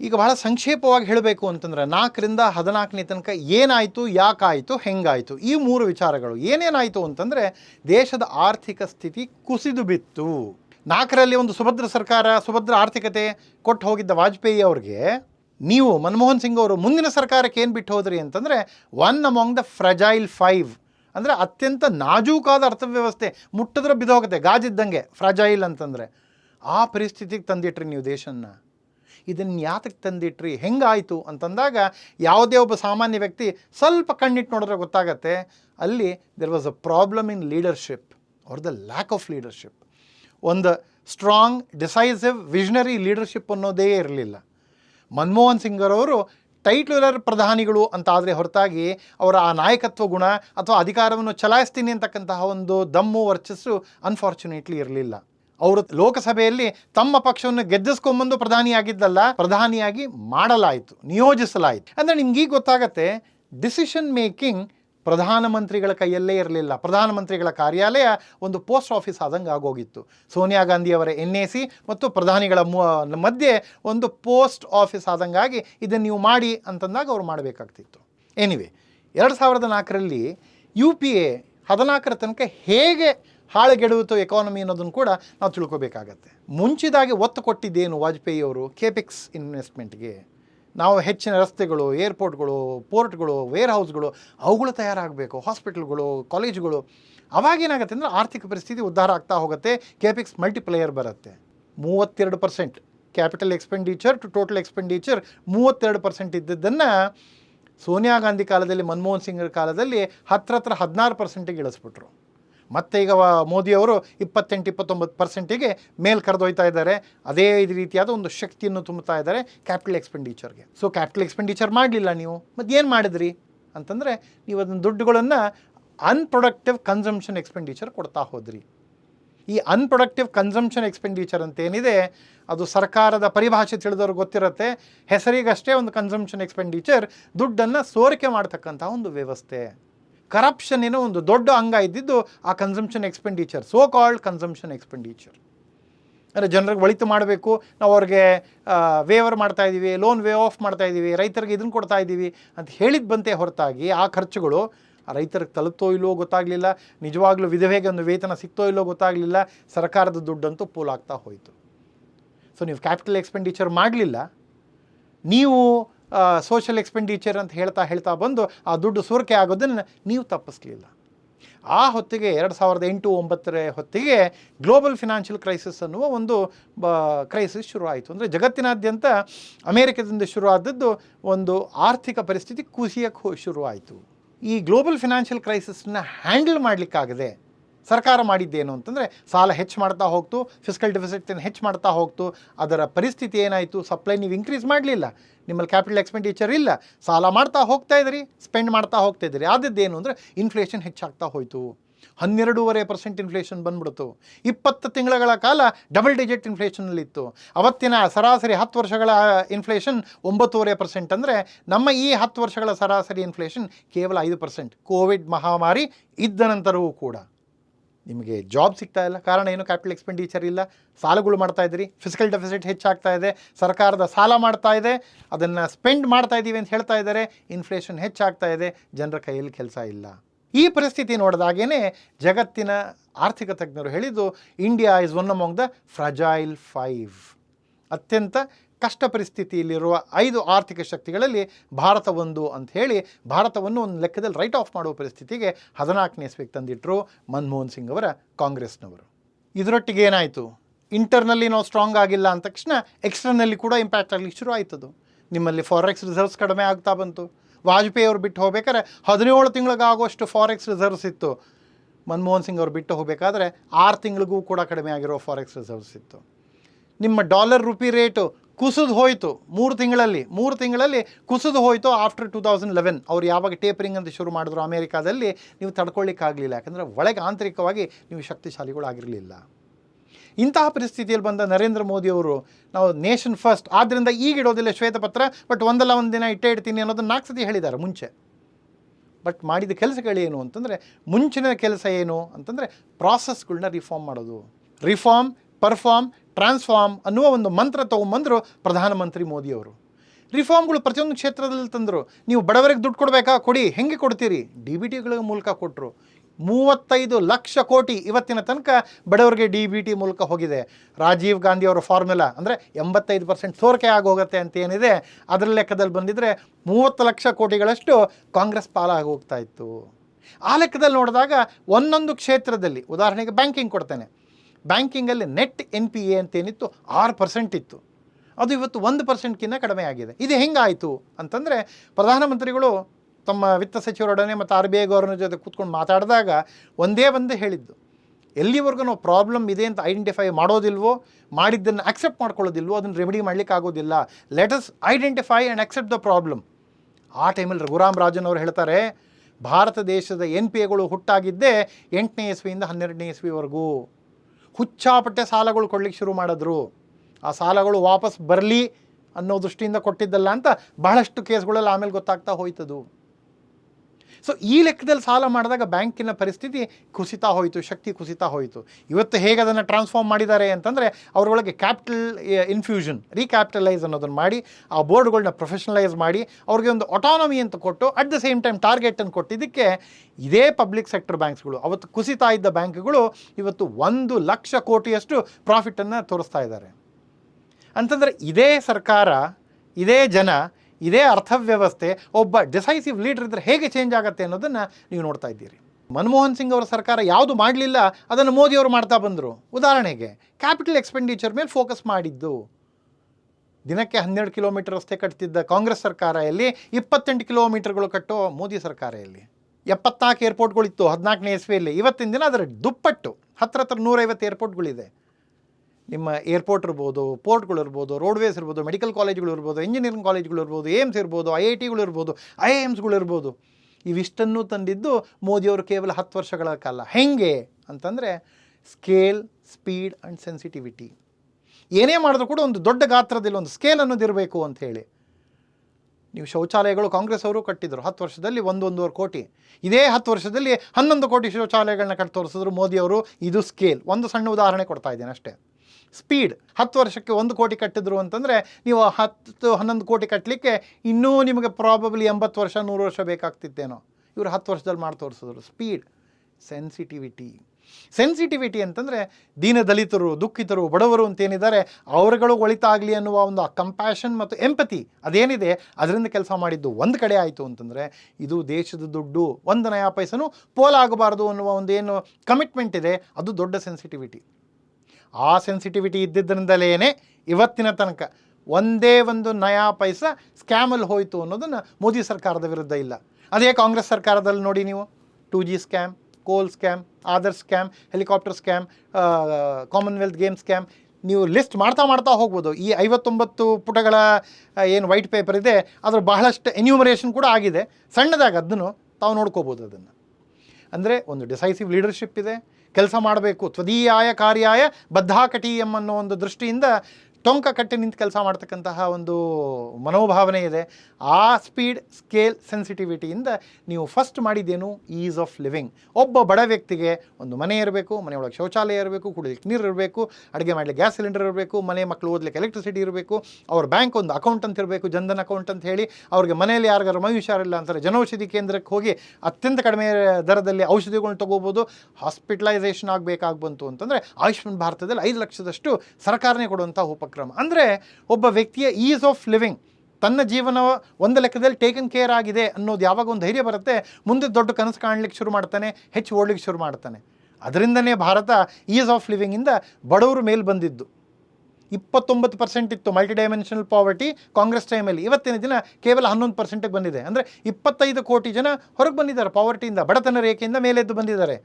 ಈಗ ಬಹಳ ಸಂಕ್ಷೇಪವಾಗಿ ಹೇಳಬೇಕು ಅಂತಂದರೆ ನಾಲ್ಕರಿಂದ ಹದಿನಾಲ್ಕನೇ ತನಕ ಏನಾಯಿತು, ಯಾಕಾಯಿತು, ಹೆಂಗಾಯಿತು, ಈ ಮೂರು ವಿಚಾರಗಳು ಏನೇನಾಯಿತು ಅಂತಂದರೆ ದೇಶದ ಆರ್ಥಿಕ ಸ್ಥಿತಿ ಕುಸಿದು ಬಿತ್ತು. ನಾಲ್ಕರಲ್ಲಿ ಒಂದು ಸುಭದ್ರ ಸರ್ಕಾರ, ಸುಭದ್ರ ಆರ್ಥಿಕತೆ ಕೊಟ್ಟು ಹೋಗಿದ್ದ ವಾಜಪೇಯಿ ಅವ್ರಿಗೆ, ನೀವು ಮನಮೋಹನ್ ಸಿಂಗ್ ಅವರು ಮುಂದಿನ ಸರ್ಕಾರಕ್ಕೆ ಏನು ಬಿಟ್ಟು ಹೋದ್ರಿ ಅಂತಂದರೆ one among the fragile five ಅಂದರೆ ಅತ್ಯಂತ ನಾಜೂಕಾದ ಅರ್ಥವ್ಯವಸ್ಥೆ ಮುಟ್ಟಿದ್ರೆ ಬಿದೋಗುತ್ತೆ, ಗಾಜಿದ್ದಂಗೆ, ಫ್ರಜೈಲ್ ಅಂತಂದರೆ. ಆ ಪರಿಸ್ಥಿತಿಗೆ ತಂದಿಟ್ರಿ ನೀವು ದೇಶನ್ನ. ಇದನ್ನು ಯಾತಕ್ಕೆ ತಂದಿಟ್ರಿ, ಹೆಂಗಾಯಿತು ಅಂತಂದಾಗ ಯಾವುದೇ ಒಬ್ಬ ಸಾಮಾನ್ಯ ವ್ಯಕ್ತಿ ಸ್ವಲ್ಪ ಕಣ್ಣಿಟ್ಟು ನೋಡಿದ್ರೆ ಗೊತ್ತಾಗತ್ತೆ, ಅಲ್ಲಿ there was a problem in leadership or the lack of leadership ಒಂದು ಸ್ಟ್ರಾಂಗ್ ಡಿಸೈಸಿವ್ ವಿಷನರಿ ಲೀಡರ್ಶಿಪ್ ಅನ್ನೋದೇ ಇರಲಿಲ್ಲ. ಮನಮೋಹನ್ ಸಿಂಗರವರು ಟೈಟ್ಲರ್ ಪ್ರಧಾನಿಗಳು ಅಂತ ಆದರೆ ಹೊರತಾಗಿ ಅವರ ಆ ನಾಯಕತ್ವ ಗುಣ ಅಥವಾ ಅಧಿಕಾರವನ್ನು ಚಲಾಯಿಸ್ತೀನಿ ಅಂತಕ್ಕಂತಹ ಒಂದು ದಮ್ಮು ವರ್ಚಸ್ಸು ಅನ್ಫಾರ್ಚುನೇಟ್ಲಿ ಇರಲಿಲ್ಲ. ಅವರು ಲೋಕಸಭೆಯಲ್ಲಿ ತಮ್ಮ ಪಕ್ಷವನ್ನು ಗೆದ್ದಿಸ್ಕೊಂಬಂದು ಪ್ರಧಾನಿಯಾಗಿದ್ದಲ್ಲ, ಪ್ರಧಾನಿಯಾಗಿ ಮಾಡಲಾಯಿತು, ನಿಯೋಜಿಸಲಾಯಿತು. ಅಂದರೆ ನಿಮ್ಗೀಗ ಗೊತ್ತಾಗತ್ತೆ ಡಿಸಿಷನ್ ಮೇಕಿಂಗ್ ಪ್ರಧಾನಮಂತ್ರಿಗಳ ಕೈಯಲ್ಲೇ ಇರಲಿಲ್ಲ. ಪ್ರಧಾನಮಂತ್ರಿಗಳ ಕಾರ್ಯಾಲಯ ಒಂದು ಪೋಸ್ಟ್ ಆಫೀಸ್ ಆದಂಗೆ ಆಗೋಗಿತ್ತು. ಸೋನಿಯಾ ಗಾಂಧಿಯವರ ಎನ್ ಎ ಸಿ ಮತ್ತು ಪ್ರಧಾನಿಗಳ ಮಧ್ಯೆ ಒಂದು ಪೋಸ್ಟ್ ಆಫೀಸ್ ಆದಂಗಾಗಿ ಇದನ್ನು ನೀವು ಮಾಡಿ ಅಂತಂದಾಗ ಅವ್ರು ಮಾಡಬೇಕಾಗ್ತಿತ್ತು. ಎನಿವೆ ಎರಡು ಸಾವಿರದ ನಾಲ್ಕರಲ್ಲಿ ಯು ಪಿ ಎ ಹದಿನಾಲ್ಕರ ತನಕ ಹೇಗೆ ಹಾಳುಗೆಡುವುದು ಎಕಾನಮಿ ಅನ್ನೋದನ್ನು ಕೂಡ ನಾವು ತಿಳ್ಕೋಬೇಕಾಗತ್ತೆ. ಮುಂಚಿದಾಗಿ ಒತ್ತು ಕೊಟ್ಟಿದ್ದೇನು ವಾಜಪೇಯಿ ಅವರು ಕೆಪಿಕ್ಸ್ ಇನ್ವೆಸ್ಟ್ಮೆಂಟ್ಗೆ ನಾವು ಹೆಚ್ಚಿನ ರಸ್ತೆಗಳು ಏರ್ಪೋರ್ಟ್ಗಳು ಪೋರ್ಟ್ಗಳು ವೇರ್ ಹೌಸ್ಗಳು ಅವುಗಳು ತಯಾರಾಗಬೇಕು. ಹಾಸ್ಪಿಟಲ್ಗಳು ಕಾಲೇಜುಗಳು ಅವಾಗೇನಾಗುತ್ತೆ ಅಂದರೆ ಆರ್ಥಿಕ ಪರಿಸ್ಥಿತಿ ಉದ್ಧಾರ ಆಗ್ತಾ ಹೋಗುತ್ತೆ. ಕೆಪಿಕ್ಸ್ ಮಲ್ಟಿಪ್ಲೇಯರ್ ಬರುತ್ತೆ. ಮೂವತ್ತೆರಡು percent capital expenditure to total expenditure ಮೂವತ್ತೆರಡು ಪರ್ಸೆಂಟ್ ಇದ್ದದ್ದನ್ನು ಸೋನಿಯಾ ಗಾಂಧಿ ಕಾಲದಲ್ಲಿ, ಮನಮೋಹನ್ ಸಿಂಗ್ರ ಕಾಲದಲ್ಲಿ ಹತ್ರ ಹತ್ರ ಹದಿನಾರು ಪರ್ಸೆಂಟಿಗೆ ಇಳಿಸ್ಬಿಟ್ರು. ಮತ್ತೆ ಈಗ ಮೋದಿಯವರು ಇಪ್ಪತ್ತೆಂಟು, ಇಪ್ಪತ್ತೊಂಬತ್ತು ಪರ್ಸೆಂಟಿಗೆ ಮೇಲ್ ಕರೆದೊಯ್ತಾ ಇದ್ದಾರೆ. ಅದೇ ಇದು ರೀತಿಯಾದ ಒಂದು ಶಕ್ತಿಯನ್ನು ತುಂಬುತ್ತಾ ಇದ್ದಾರೆ ಕ್ಯಾಪಿಟಲ್ ಎಕ್ಸ್ಪೆಂಡಿಚರ್ಗೆ ಸೊ ಕ್ಯಾಪಿಟಲ್ ಎಕ್ಸ್ಪೆಂಡಿಚರ್ ಮಾಡಲಿಲ್ಲ ನೀವು. ಮತ್ತು ಏನು ಮಾಡಿದ್ರಿ? ಅಂತಂದರೆ ನೀವು ಅದನ್ನು ದುಡ್ಡುಗಳನ್ನು ಅನ್ಪ್ರೊಡಕ್ಟಿವ್ ಕನ್ಸಂಪ್ಷನ್ ಎಕ್ಸ್ಪೆಂಡಿಚರ್ ಕೊಡ್ತಾ ಹೋದ್ರಿ. ಈ ಅನ್ಪ್ರೊಡಕ್ಟಿವ್ ಕನ್ಸಂಪ್ಷನ್ ಎಕ್ಸ್ಪೆಂಡಿಚರ್ ಅಂತ ಏನಿದೆ, ಅದು ಸರ್ಕಾರದ ಪರಿಭಾಷೆ ತಿಳಿದವ್ರಿಗೆ ಗೊತ್ತಿರುತ್ತೆ. ಹೆಸರಿಗಷ್ಟೇ ಒಂದು ಕನ್ಸಂಪ್ಷನ್ ಎಕ್ಸ್ಪೆಂಡಿಚರ್ ದುಡ್ಡನ್ನು ಸೋರಿಕೆ ಮಾಡ್ತಕ್ಕಂಥ ಒಂದು ವ್ಯವಸ್ಥೆ. ಕರಪ್ಷನ್ನಿನ ಒಂದು ದೊಡ್ಡ ಅಂಗ ಇದ್ದಿದ್ದು ಆ consumption expenditure so called consumption expenditure ಅಂದರೆ ಜನರಿಗೆ ಒಳಿತು ಮಾಡಬೇಕು, ನಾವು ಅವ್ರಿಗೆ ವೇವರ್ ಮಾಡ್ತಾ ಇದ್ದೀವಿ ಲೋನ್ ವೇ ಆಫ್ ಮಾಡ್ತಾ ಇದ್ದೀವಿ ರೈತರಿಗೆ ಇದನ್ನು ಕೊಡ್ತಾ ಇದ್ದೀವಿ ಅಂತ ಹೇಳಿದ ಬಂತೆ ಹೊರತಾಗಿ ಆ ಖರ್ಚುಗಳು ರೈತರಿಗೆ ತಲುಪ್ತೋ ಇಲ್ಲೋ ಗೊತ್ತಾಗಲಿಲ್ಲ, ನಿಜವಾಗ್ಲೂ ವಿಧವೆಗೆ ಒಂದು ವೇತನ ಸಿಗ್ತೋ ಇಲ್ಲೋ ಗೊತ್ತಾಗಲಿಲ್ಲ, ಸರ್ಕಾರದ ದುಡ್ಡಂತೂ ಪೋಲಾಗ್ತಾ ಹೋಯಿತು. ಸೊ ನೀವು ಕ್ಯಾಪಿಟಲ್ ಎಕ್ಸ್ಪೆಂಡಿಚರ್ ಮಾಡಲಿಲ್ಲ, ನೀವು ಸೋಷಲ್ ಎಕ್ಸ್ಪೆಂಡಿಚರ್ ಅಂತ ಹೇಳ್ತಾ ಹೇಳ್ತಾ ಬಂದು ಆ ದುಡ್ಡು ಸೋರಿಕೆ ಆಗೋದನ್ನು ನೀವು ತಪ್ಪಿಸ್ಲಿಲ್ಲ. ಆ ಹೊತ್ತಿಗೆ ಎರಡು ಸಾವಿರದ ಎಂಟು ಒಂಬತ್ತರ ಹೊತ್ತಿಗೆ ಗ್ಲೋಬಲ್ ಫಿನಾನ್ಷಿಯಲ್ ಕ್ರೈಸಿಸ್ ಅನ್ನುವ ಒಂದು, ಬ ಕ್ರೈಸಿಸ್ ಶುರುವಾಯಿತು. ಅಂದರೆ ಜಗತ್ತಿನಾದ್ಯಂತ ಅಮೇರಿಕದಿಂದ ಶುರುವಾದದ್ದು ಒಂದು ಆರ್ಥಿಕ ಪರಿಸ್ಥಿತಿ ಕುಸಿಯಕ್ಕೆ ಶುರುವಾಯಿತು. ಈ ಗ್ಲೋಬಲ್ ಫಿನಾನ್ಷಿಯಲ್ ಕ್ರೈಸಿಸ್ನ ಹ್ಯಾಂಡಲ್ ಮಾಡಲಿಕ್ಕಾಗದೆ ಸರ್ಕಾರ ಮಾಡಿದ್ದೇನು ಅಂತಂದರೆ ಸಾಲ ಹೆಚ್ಚು ಮಾಡ್ತಾ ಹೋಗ್ತು ಫಿಸಿಕಲ್ ಡೆಫಿಸಿಟನ್ನು ಹೆಚ್ಚು ಮಾಡ್ತಾ ಹೋಗ್ತು, ಅದರ ಪರಿಸ್ಥಿತಿ ಏನಾಯಿತು? ಸಪ್ಲೈ ನೀವು ಇನ್ಕ್ರೀಸ್ ಮಾಡಲಿಲ್ಲ. ನಿಮ್ಮಲ್ಲಿ ಕ್ಯಾಪಿಟಲ್ ಎಕ್ಸ್ಪೆಂಡಿಚರ್ ಇಲ್ಲ. ಸಾಲ ಮಾಡ್ತಾ ಹೋಗ್ತಾ ಇದ್ರಿ ಸ್ಪೆಂಡ್ ಮಾಡ್ತಾ ಹೋಗ್ತಾ ಇದ್ರಿ. ಆದದ್ದೇನು ಅಂದರೆ ಇನ್ಫ್ಲೇಷನ್ ಹೆಚ್ಚಾಗ್ತಾ ಹೋಯಿತು. ಹನ್ನೆರಡೂವರೆ ಪರ್ಸೆಂಟ್ ಇನ್ಫ್ಲೇಷನ್ ಬಂದ್ಬಿಡ್ತು. ಇಪ್ಪತ್ತು ತಿಂಗಳ ಕಾಲ ಡಬಲ್ ಡಿಜಿಟ್ ಇನ್ಫ್ಲೇಷನಲ್ಲಿತ್ತು ಅವತ್ತಿನ ಸರಾಸರಿ ಹತ್ತು ವರ್ಷಗಳ ಇನ್ಫ್ಲೇಷನ್ ಒಂಬತ್ತೂವರೆ ಪರ್ಸೆಂಟ್ ಅಂದರೆ ನಮ್ಮ ಈ ಹತ್ತು ವರ್ಷಗಳ ಸರಾಸರಿ ಇನ್ಫ್ಲೇಷನ್ ಕೇವಲ ಐದು ಪರ್ಸೆಂಟ್ ಕೋವಿಡ್ ಮಹಾಮಾರಿ ಇದ್ದ ನಂತರವೂ ಕೂಡ. ನಿಮಗೆ ಜಾಬ್ ಸಿಗ್ತಾ ಇಲ್ಲ, ಕಾರಣ ಏನು? ಕ್ಯಾಪಿಟಲ್ ಎಕ್ಸ್ಪೆಂಡಿಚರ್ ಇಲ್ಲ. ಸಾಲಗಳು ಮಾಡ್ತಾ ಇದ್ದೀರಿ. ಫಿಸಿಕಲ್ ಡೆಫಿಸಿಟ್ ಹೆಚ್ಚಾಗ್ತಾ ಇದೆ. ಸರ್ಕಾರದ ಸಾಲ ಮಾಡ್ತಾ ಇದೆ. ಅದನ್ನು ಸ್ಪೆಂಡ್ ಮಾಡ್ತಾ ಇದ್ದೀವಿ ಅಂತ ಹೇಳ್ತಾ ಇದ್ದಾರೆ. ಇನ್ಫ್ಲೇಷನ್ ಹೆಚ್ಚಾಗ್ತಾ ಇದೆ. ಜನರ ಕೈಯಲ್ಲಿ ಕೆಲಸ ಇಲ್ಲ. ಈ ಪರಿಸ್ಥಿತಿ ನೋಡಿದಾಗೇ ಜಗತ್ತಿನ ಆರ್ಥಿಕ ತಜ್ಞರು ಹೇಳಿದ್ದು India is one among the fragile five ಅತ್ಯಂತ ಕಷ್ಟ ಪರಿಸ್ಥಿತಿಯಲ್ಲಿರುವ ಐದು ಆರ್ಥಿಕ ಶಕ್ತಿಗಳಲ್ಲಿ ಭಾರತ ಒಂದು ಅಂತ ಹೇಳಿ ಭಾರತವನ್ನು ಒಂದು ಲೆಕ್ಕದಲ್ಲಿ ರೈಟ್ ಆಫ್ ಮಾಡುವ ಪರಿಸ್ಥಿತಿಗೆ ಹದಿನಾಲ್ಕನೇ ಇಸ್ವಿಗೆ ತಂದಿಟ್ಟರು ಮನಮೋಹನ್ ಸಿಂಗ್ ಅವರ ಕಾಂಗ್ರೆಸ್ನವರು. ಇದರೊಟ್ಟಿಗೆ ಏನಾಯಿತು? ಇಂಟರ್ನಲ್ಲಿ ನಾವು ಸ್ಟ್ರಾಂಗ್ ಆಗಿಲ್ಲ ಅಂದ ತಕ್ಷಣ ಎಕ್ಸ್ಟರ್ನಲ್ಲಿ ಕೂಡ ಇಂಪ್ಯಾಕ್ಟ್ ಆಗಲಿಕ್ಕೆ ಶುರು ಆಯ್ತದು. ನಿಮ್ಮಲ್ಲಿ ಫಾರೆಕ್ಸ್ ರಿಸರ್ವ್ಸ್ ಕಡಿಮೆ ಆಗ್ತಾ ಬಂತು. ವಾಜಪೇಯಿ ಅವರು ಬಿಟ್ಟು ಹೋಗ್ಬೇಕಾದ್ರೆ ಹದಿನೇಳು ತಿಂಗಳಿಗಾಗುವಷ್ಟು ಫಾರೆಕ್ಸ್ ರಿಸರ್ವ್ಸ್ ಇತ್ತು. ಮನಮೋಹನ್ ಸಿಂಗ್ ಅವರು ಬಿಟ್ಟು ಹೋಗಬೇಕಾದ್ರೆ ಆರು ತಿಂಗಳಿಗೂ ಕೂಡ ಕಡಿಮೆ ಆಗಿರೋ ಫಾರೆಕ್ಸ್ ರಿಸರ್ವ್ಸ್ ಇತ್ತು. ನಿಮ್ಮ ಡಾಲರ್ ರುಪಿ ರೇಟು ಕುಸಿದು ಹೋಯಿತು ಮೂರು ತಿಂಗಳಲ್ಲಿ ಮೂರು ತಿಂಗಳಲ್ಲಿ ಕುಸಿದು ಹೋಯಿತು ಆಫ್ಟರ್ ಟೂ ತೌಸಂಡ್ ಲೆವೆನ್ ಅವ್ರು ಯಾವಾಗ ಟೇಪರಿಂಗ್ ಅಂತ ಶುರು ಮಾಡಿದ್ರು ಅಮೇರಿಕಾದಲ್ಲಿ, ನೀವು ತಡ್ಕೊಳ್ಳಿಕ್ಕಾಗಲಿಲ್ಲ. ಯಾಕಂದರೆ ಒಳಗೆ ಆಂತರಿಕವಾಗಿ ನೀವು ಶಕ್ತಿಶಾಲಿಗಳು ಆಗಿರಲಿಲ್ಲ ಇಂತಹ ಪರಿಸ್ಥಿತಿಯಲ್ಲಿ ಬಂದ ನರೇಂದ್ರ ಮೋದಿಯವರು ನಾವು ನೇಷನ್ ಫಸ್ಟ್ ಆದ್ದರಿಂದ ಈಗ ಇಡೋದಿಲ್ಲ ಶ್ವೇತಪತ್ರ ಬಟ್ ಒಂದಲ್ಲ ಒಂದು ದಿನ ಇಟ್ಟೇ ಇಡ್ತೀನಿ ಅನ್ನೋದನ್ನು ನಾಲ್ಕು ಸತಿ ಹೇಳಿದ್ದಾರೆ ಮುಂಚೆ. ಬಟ್ ಮಾಡಿದ ಕೆಲಸಗಳೇನು ಅಂತಂದರೆ, ಮುಂಚಿನ ಕೆಲಸ ಏನು ಅಂತಂದರೆ ಪ್ರಾಸೆಸ್ಗಳನ್ನ ರಿಫಾರ್ಮ್ ಮಾಡೋದು. ರಿಫಾರ್ಮ್ ಪರ್ಫಾರ್ಮ್ ಟ್ರಾನ್ಸ್ಫಾರ್ಮ್ ಅನ್ನುವ ಒಂದು ಮಂತ್ರ ತೊಗೊಂಬಂದರು ಪ್ರಧಾನಮಂತ್ರಿ ಮೋದಿಯವರು. ರಿಫಾರ್ಮ್ಗಳು ಪ್ರತಿಯೊಂದು ಕ್ಷೇತ್ರದಲ್ಲಿ ತಂದರು. ನೀವು ಬಡವರಿಗೆ ದುಡ್ಡು ಕೊಡಬೇಕಾ? ಕೊಡಿ. ಹೆಂಗೆ ಕೊಡ್ತೀರಿ? ಡಿ ಬಿ ಟಿಗಳ ಮೂಲಕ ಕೊಟ್ಟರು ಮೂವತ್ತೈದು ಲಕ್ಷ ಕೋಟಿ ಇವತ್ತಿನ ತನಕ ಬಡವರಿಗೆ ಡಿ ಬಿ ಟಿ ಮೂಲಕ ಹೋಗಿದೆ. ರಾಜೀವ್ ಗಾಂಧಿ ಅವರ ಫಾರ್ಮುಲಾ ಅಂದರೆ ಎಂಬತ್ತೈದು ಪರ್ಸೆಂಟ್ ಸೋರಿಕೆ ಆಗೋಗುತ್ತೆ ಅಂತ ಏನಿದೆ, ಅದರ ಲೆಕ್ಕದಲ್ಲಿ ಬಂದಿದ್ದರೆ ಮೂವತ್ತು ಲಕ್ಷ ಕೋಟಿಗಳಷ್ಟು ಕಾಂಗ್ರೆಸ್ ಪಾಲಾಗಿ ಹೋಗ್ತಾ ಇತ್ತು. ಆ ಲೆಕ್ಕದಲ್ಲಿ ನೋಡಿದಾಗ ಒಂದೊಂದು ಕ್ಷೇತ್ರದಲ್ಲಿ, ಉದಾಹರಣೆಗೆ ಬ್ಯಾಂಕಿಂಗ್ ಕೊಡ್ತೇನೆ. ಬ್ಯಾಂಕಿಂಗಲ್ಲಿ ನೆಟ್ ಎನ್ ಪಿ ಎ ಅಂತೇನಿತ್ತು ಆರು ಪರ್ಸೆಂಟ್ ಇತ್ತು. ಅದು ಇವತ್ತು ಒಂದು ಪರ್ಸೆಂಟ್ಗಿಂತ ಕಡಿಮೆ ಆಗಿದೆ. ಇದು ಹೆಂಗಾಯಿತು ಅಂತಂದರೆ ಪ್ರಧಾನಮಂತ್ರಿಗಳು ತಮ್ಮ ವಿತ್ತ ಸಚಿವರೊಡನೆ ಮತ್ತು ಆರ್ ಬಿ ಐ ಗವರ್ನರ್ ಜೊತೆ ಕೂತ್ಕೊಂಡು ಮಾತಾಡಿದಾಗ ಒಂದೇ ಒಂದೇ ಹೇಳಿದ್ದು. ಎಲ್ಲಿವರೆಗೂ ನಾವು ಪ್ರಾಬ್ಲಮ್ ಇದೆ ಅಂತ ಐಡೆಂಟಿಫೈ ಮಾಡೋದಿಲ್ವೋ, ಮಾಡಿದ್ದನ್ನು ಅಕ್ಸೆಪ್ಟ್ ಮಾಡ್ಕೊಳ್ಳೋದಿಲ್ವೋ, ಅದನ್ನು ರೆಮಿಡಿ ಮಾಡಲಿಕ್ಕೆ ಆಗೋದಿಲ್ಲ. Let's identify and accept the problem ಆ ಟೈಮಲ್ಲಿ ರಘುರಾಮ್ ರಾಜನ್ ಅವರು ಹೇಳ್ತಾರೆ, ಭಾರತ ದೇಶದ ಎನ್ ಪಿ ಎಗಳು ಹುಟ್ಟಾಗಿದ್ದೇ ಎಂಟನೇ ಇಸ್ವಿಯಿಂದ ಹನ್ನೆರಡನೇ ಇಸ್ವಿವರೆಗೂ ಹುಚ್ಚಾಪಟ್ಟೆ ಸಾಲಗಳು ಕೊಡ್ಲಿಕ್ಕೆ ಶುರು ಮಾಡಿದ್ರು. ಆ ಸಾಲಗಳು ವಾಪಸ್ ಬರಲಿ ಅನ್ನೋ ದೃಷ್ಟಿಯಿಂದ ಕೊಟ್ಟಿದ್ದಲ್ಲ ಅಂತ ಬಹಳಷ್ಟು ಕೇಸ್ಗಳಲ್ಲಿ ಆಮೇಲೆ ಗೊತ್ತಾಗ್ತಾ ಹೋಯ್ತದು. ಸೊ ಈ ಲೆಕ್ಕದಲ್ಲಿ ಸಾಲ ಮಾಡಿದಾಗ ಬ್ಯಾಂಕಿನ ಪರಿಸ್ಥಿತಿ ಕುಸಿತಾ ಹೋಯಿತು, ಶಕ್ತಿ ಕುಸಿತಾ ಹೋಯಿತು. ಇವತ್ತು ಹೇಗೆ ಅದನ್ನು ಟ್ರಾನ್ಸ್ಫಾರ್ಮ್ ಮಾಡಿದ್ದಾರೆ ಅಂತಂದರೆ ಅವರೊಳಗೆ ಕ್ಯಾಪಿಟಲ್ ಇನ್ಫ್ಯೂಷನ್ ರೀಕ್ಯಾಪಿಟಲೈಸ್ ಅನ್ನೋದನ್ನು ಮಾಡಿ, ಆ ಬೋರ್ಡ್ಗಳನ್ನ ಪ್ರೊಫೆಷನಲೈಸ್ ಮಾಡಿ, ಅವ್ರಿಗೆ ಒಂದು ಅಟಾನಮಿ ಅಂತ ಕೊಟ್ಟು ಅಟ್ ದ ಸೇಮ್ ಟೈಮ್ ಟಾರ್ಗೆಟನ್ನು ಕೊಟ್ಟಿದ್ದಕ್ಕೆ ಇದೇ ಪಬ್ಲಿಕ್ ಸೆಕ್ಟರ್ ಬ್ಯಾಂಕ್ಸ್ಗಳು ಅವತ್ತು ಕುಸಿತ ಇದ್ದ ಬ್ಯಾಂಕ್ಗಳು ಇವತ್ತು ಒಂದು ಲಕ್ಷ ಕೋಟಿಯಷ್ಟು ಪ್ರಾಫಿಟನ್ನು ತೋರಿಸ್ತಾ ಇದ್ದಾರೆ. ಅಂತಂದರೆ ಇದೇ ಸರ್ಕಾರ, ಇದೇ ಜನ ಇದೇ ಅರ್ಥವ್ಯವಸ್ಥೆ ಒಬ್ಬ ಡಿಸೈಸಿವ್ ಲೀಡರ್ ಇದ್ರೆ ಹೇಗೆ ಚೇಂಜ್ ಆಗುತ್ತೆ ಅನ್ನೋದನ್ನು ನೀವು ನೋಡ್ತಾ ಇದ್ದೀರಿ. ಮನಮೋಹನ್ ಸಿಂಗ್ ಅವರ ಸರ್ಕಾರ ಯಾವುದು ಮಾಡಲಿಲ್ಲ, ಅದನ್ನು ಮೋದಿಯವರು ಮಾಡ್ತಾ ಬಂದರು. ಉದಾಹರಣೆಗೆ ಕ್ಯಾಪಿಟಲ್ ಎಕ್ಸ್ಪೆಂಡಿಚರ್ ಮೇಲೆ ಫೋಕಸ್ ಮಾಡಿದ್ದು. ದಿನಕ್ಕೆ ಹನ್ನೆರಡು ಕಿಲೋಮೀಟರ್ ರಸ್ತೆ ಕಟ್ತಿದ್ದ ಕಾಂಗ್ರೆಸ್ ಸರ್ಕಾರ ಎಲ್ಲಿ? ಇಪ್ಪತ್ತೆಂಟು ಕಿಲೋಮೀಟರ್ಗಳು ಕಟ್ಟೋ ಮೋದಿ ಸರ್ಕಾರ ಎಲ್ಲಿ? ಎಪ್ಪತ್ನಾಲ್ಕು ಏರ್ಪೋರ್ಟ್ಗಳಿತ್ತು ಹದಿನಾಲ್ಕನೇ ಇಸ್ವಿಯಲ್ಲಿ ಇವತ್ತಿನ ದಿನ ಅದರ ದುಪ್ಪಟ್ಟು. ಹತ್ರ ಹತ್ರ ನೂರೈವತ್ತು ಏರ್ಪೋರ್ಟ್ಗಳಿದೆ ನಿಮ್ಮ ಏರ್ಪೋರ್ಟ್ ಇರ್ಬೋದು, ಪೋರ್ಟ್ಗಳು ಇರ್ಬೋದು, ರೋಡ್ವೇಸ್ ಇರ್ಬೋದು, ಮೆಡಿಕಲ್ ಕಾಲೇಜ್ಗಳು ಇರ್ಬೋದು, ಇಂಜಿನಿಯರಿಂಗ್ ಕಾಲೇಜ್ಗಳು ಇರ್ಬೋದು, ಏಮ್ಸ್ ಇರ್ಬೋದು, ಐ ಐ ಟಿಗಳು ಇರ್ಬೋದು, ಐ ಐ ಎಮ್ಸ್ಗಳು ಇರ್ಬೋದು. ಇವಿಷ್ಟನ್ನು ತಂದಿದ್ದು ಮೋದಿಯವರು ಕೇವಲ ಹತ್ತು ವರ್ಷಗಳ ಕಾಲ. ಹೆಂಗೆ ಅಂತಂದರೆ ಸ್ಕೇಲ್, ಸ್ಪೀಡ್ ಆ್ಯಂಡ್ ಸೆನ್ಸಿಟಿವಿಟಿ. ಏನೇ ಮಾಡಿದ್ರು ಕೂಡ ಒಂದು ದೊಡ್ಡ ಗಾತ್ರದಲ್ಲಿ ಒಂದು ಸ್ಕೇಲ್ ಅನ್ನೋದಿರಬೇಕು ಅಂತ ಹೇಳಿ. ನೀವು ಶೌಚಾಲಯಗಳು ಕಾಂಗ್ರೆಸ್ ಅವರು ಕಟ್ಟಿದ್ರು. ಹತ್ತು ವರ್ಷದಲ್ಲಿ ಒಂದು ಒಂದೂವರೆ ಕೋಟಿ. ಇದೇ ಹತ್ತು ವರ್ಷದಲ್ಲಿ ಹನ್ನೊಂದು ಕೋಟಿ ಶೌಚಾಲಯಗಳನ್ನ ಕಟ್ಟಿ ತೋರಿಸಿದ್ರು ಮೋದಿಯವರು ಇದು ಸ್ಕೇಲ್. ಒಂದು ಸಣ್ಣ ಉದಾಹರಣೆ ಕೊಡ್ತಾ ಇದ್ದೇನೆ ಅಷ್ಟೇ. ಸ್ಪೀಡ್. ಹತ್ತು ವರ್ಷಕ್ಕೆ ಒಂದು ಕೋಟಿ ಕಟ್ಟಿದ್ರು ಅಂತಂದರೆ ನೀವು ಹತ್ತು, ಹನ್ನೊಂದು ಕೋಟಿ ಕಟ್ಟಲಿಕ್ಕೆ ಇನ್ನೂ ನಿಮಗೆ ಪ್ರಾಬಬ್ಲಿ ಎಂಬತ್ತು ವರ್ಷ, ನೂರು ವರ್ಷ ಬೇಕಾಗ್ತಿತ್ತೇನೋ. ಇವರು ಹತ್ತು ವರ್ಷದಲ್ಲಿ ಮಾಡಿ ತೋರಿಸಿದ್ರು. ಸ್ಪೀಡ್ ಸೆನ್ಸಿಟಿವಿಟಿ ಸೆನ್ಸಿಟಿವಿಟಿ ಅಂತಂದರೆ ದೀನದಲಿತರು ದುಃಖಿತರು, ಬಡವರು ಅಂತೇನಿದ್ದಾರೆ, ಅವರುಗಳು ಒಳಿತಾಗಲಿ ಅನ್ನುವ ಒಂದು ಕಂಪ್ಯಾಷನ್ ಮತ್ತು ಎಂಪತಿ ಅದೇನಿದೆ, ಅದರಿಂದ ಕೆಲಸ ಮಾಡಿದ್ದು ಒಂದು ಕಡೆ ಆಯಿತು ಅಂತಂದರೆ ಇದು ದೇಶದ ದುಡ್ಡು ಒಂದು ನಯಾ ಪೈಸನು ಪೋಲಾಗಬಾರ್ದು ಅನ್ನುವ ಒಂದು ಏನು ಕಮಿಟ್ಮೆಂಟ್ ಇದೆ, ಅದು ದೊಡ್ಡ ಸೆನ್ಸಿಟಿವಿಟಿ ಆ ಸೆನ್ಸಿಟಿವಿಟಿ ಇದ್ದಿದ್ದರಿಂದಲೇ ಇವತ್ತಿನ ತನಕ ಒಂದೇ ಒಂದು ನಯಾ ಪೈಸ ಸ್ಕ್ಯಾಮಲ್ಲಿ ಹೋಯಿತು ಅನ್ನೋದನ್ನು ಮೋದಿ ಸರ್ಕಾರದ ವಿರುದ್ಧ ಇಲ್ಲ. ಅದೇ ಕಾಂಗ್ರೆಸ್ ಸರ್ಕಾರದಲ್ಲಿ ನೋಡಿ ನೀವು two G scam coal scam Aadhaar scam helicopter scam Commonwealth game scam ನೀವು ಲಿಸ್ಟ್ ಮಾಡ್ತಾ ಮಾಡ್ತಾ ಹೋಗ್ಬೋದು. ಈ ಐವತ್ತೊಂಬತ್ತು ಪುಟಗಳ ಏನು ವೈಟ್ ಪೇಪರ್ ಇದೆ, ಅದರ ಬಹಳಷ್ಟು ಎನ್ಯೂಮರೇಷನ್ ಕೂಡ ಆಗಿದೆ. ಸಣ್ಣದಾಗ ಅದನ್ನು ತಾವು ನೋಡ್ಕೋಬೋದು ಅದನ್ನು. ಅಂದರೆ ಒಂದು ಡಿಸೈಸಿವ್ ಲೀಡರ್ಶಿಪ್ ಇದೆ ಕೆಲಸ ಮಾಡಬೇಕು ತ್ವದೀಯಾಯ ಕಾರ್ಯಾಯ ಬದ್ಧಾಕಟೀಯಂ ಅನ್ನೋ ಒಂದು ದೃಷ್ಟಿಯಿಂದ ಟೊಂಕ ಕಟ್ಟಿ ನಿಂತು ಕೆಲಸ ಮಾಡ್ತಕ್ಕಂತಹ ಒಂದು ಮನೋಭಾವನೆ ಇದೆ. ಆ ಸ್ಪೀಡ್, ಸ್ಕೇಲ್ ಸೆನ್ಸಿಟಿವಿಟಿಯಿಂದ ನೀವು ಫಸ್ಟ್ ಮಾಡಿದ್ದೇನು? Ease of living. ಒಬ್ಬ ಬಡ ವ್ಯಕ್ತಿಗೆ ಒಂದು ಮನೆ ಇರಬೇಕು ಮನೆಯೊಳಗೆ ಶೌಚಾಲಯ ಇರಬೇಕು, ಕುಡಿಲಿಕ್ಕೆ ನೀರು ಇರಬೇಕು, ಅಡುಗೆ ಮಾಡಲಿಕ್ಕೆ ಗ್ಯಾಸ್ ಸಿಲಿಂಡರ್ ಇರಬೇಕು, ಮನೆ ಮಕ್ಕಳು ಓದಲಿಕ್ಕೆ ಎಲೆಕ್ಟ್ರಿಸಿಟಿ ಇರಬೇಕು, ಅವ್ರ ಬ್ಯಾಂಕ್ ಒಂದು ಅಕೌಂಟ್ ಅಂತ ಇರಬೇಕು, ಜನ್ಧನ್ ಅಕೌಂಟ್ ಅಂತ ಹೇಳಿ ಅವ್ರಿಗೆ ಮನೆಯಲ್ಲಿ ಯಾರಿಗಾರು ಮೈ ಹುಷಾರಿಲ್ಲ ಅಂತಾರೆ ಜನೌಷಧಿ ಕೇಂದ್ರಕ್ಕೆ ಹೋಗಿ ಅತ್ಯಂತ ಕಡಿಮೆ ದರದಲ್ಲಿ ಔಷಧಿಗಳನ್ನ ತಗೋಬೋದು. ಹಾಸ್ಪಿಟಲೈಸೇಷನ್ ಆಗಬೇಕಾಗಿ ಬಂತು ಅಂತಂದರೆ ಆಯುಷ್ಮಾನ್ ಭಾರತದಲ್ಲಿ ಐದು ಲಕ್ಷದಷ್ಟು ಸರ್ಕಾರನೇ ಕೊಡುವಂಥ ಉಪಕ್ರಮ ಅಂದರೆ ಒಬ್ಬ ವ್ಯಕ್ತಿಯ ಈಸ್ ಆಫ್ ಲಿವಿಂಗ್ ತನ್ನ ಜೀವನ ಒಂದು ಲೆಕ್ಕದಲ್ಲಿ ಟೇಕನ್ ಕೇರ್ ಆಗಿದೆ ಅನ್ನೋದು ಯಾವಾಗ ಒಂದು ಧೈರ್ಯ ಬರುತ್ತೆ, ಮುಂದೆ ದೊಡ್ಡ ಕನಸು ಕಾಣಲಿಕ್ಕೆ ಶುರು ಮಾಡ್ತಾನೆ, ಹೆಚ್ಚು ಓಡ್ಲಿಕ್ಕೆ ಶುರು ಮಾಡ್ತಾನೆ. ಅದರಿಂದನೇ ಭಾರತ ಈಸ್ ಆಫ್ ಲಿವಿಂಗಿಂದ ಬಡವರು ಮೇಲೆ ಬಂದಿದ್ದು. ಇಪ್ಪತ್ತೊಂಬತ್ತು ಪರ್ಸೆಂಟ್ ಇತ್ತು ಮಲ್ಟಿ ಡೈಮೆನ್ಷನಲ್ ಪಾವರ್ಟಿ ಕಾಂಗ್ರೆಸ್ ಟೈಮಲ್ಲಿ ಇವತ್ತಿನ ದಿನ ಕೇವಲ ಹನ್ನೊಂದು ಪರ್ಸೆಂಟಿಗೆ ಬಂದಿದೆ. ಅಂದರೆ ಇಪ್ಪತ್ತೈದು ಕೋಟಿ ಜನ ಹೊರಗೆ ಬಂದಿದ್ದಾರೆ ಪಾವರ್ಟಿಯಿಂದ ಬಡತನ ರೇಖೆಯಿಂದ ಮೇಲೆದ್ದು ಬಂದಿದ್ದಾರೆ.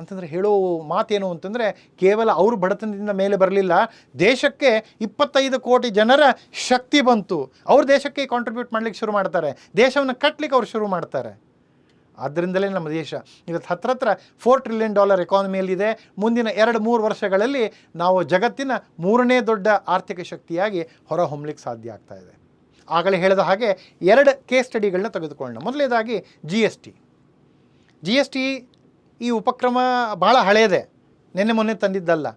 ಅಂತಂದರೆ ಹೇಳೋ ಮಾತೇನು ಅಂತಂದರೆ ಕೇವಲ ಅವರು ಬಡತನದಿಂದ ಮೇಲೆ ಬರಲಿಲ್ಲ. ದೇಶಕ್ಕೆ ಇಪ್ಪತ್ತೈದು ಕೋಟಿ ಜನರ ಶಕ್ತಿ ಬಂತು. ಅವ್ರು ದೇಶಕ್ಕೆ ಕಾಂಟ್ರಿಬ್ಯೂಟ್ ಮಾಡಲಿಕ್ಕೆ ಶುರು ಮಾಡ್ತಾರೆ. ದೇಶವನ್ನು ಕಟ್ಟಲಿಕ್ಕೆ ಅವ್ರು ಶುರು ಮಾಡ್ತಾರೆ. ಆದ್ದರಿಂದಲೇ ನಮ್ಮ ದೇಶ. ಇವತ್ತು ಹತ್ರ ಹತ್ರ ಫೋರ್ ಟ್ರಿಲಿಯನ್ ಡಾಲರ್ ಎಕಾನಮಿಯಲ್ಲಿದೆ ಮುಂದಿನ ಎರಡು ಮೂರು ವರ್ಷಗಳಲ್ಲಿ ನಾವು ಜಗತ್ತಿನ ಮೂರನೇ ದೊಡ್ಡ ಆರ್ಥಿಕ ಶಕ್ತಿಯಾಗಿ ಹೊರಹೊಮ್ಮಲಿಕ್ಕೆ ಸಾಧ್ಯ ಆಗ್ತಾ ಇದೆ. ಆಗಲೇ ಹೇಳಿದ ಹಾಗೆ ಎರಡು ಕೇಸ್ ಸ್ಟಡಿಗಳನ್ನ ತೆಗೆದುಕೊಳ್ಳೋಣ. ಮೊದಲನೇದಾಗಿ G S T G S T ಈ ಉಪಕ್ರಮ ಭಾಳ ಹಳೆಯದೇ ನಿನ್ನೆ ಮೊನ್ನೆ ತಂದಿದ್ದಲ್ಲ.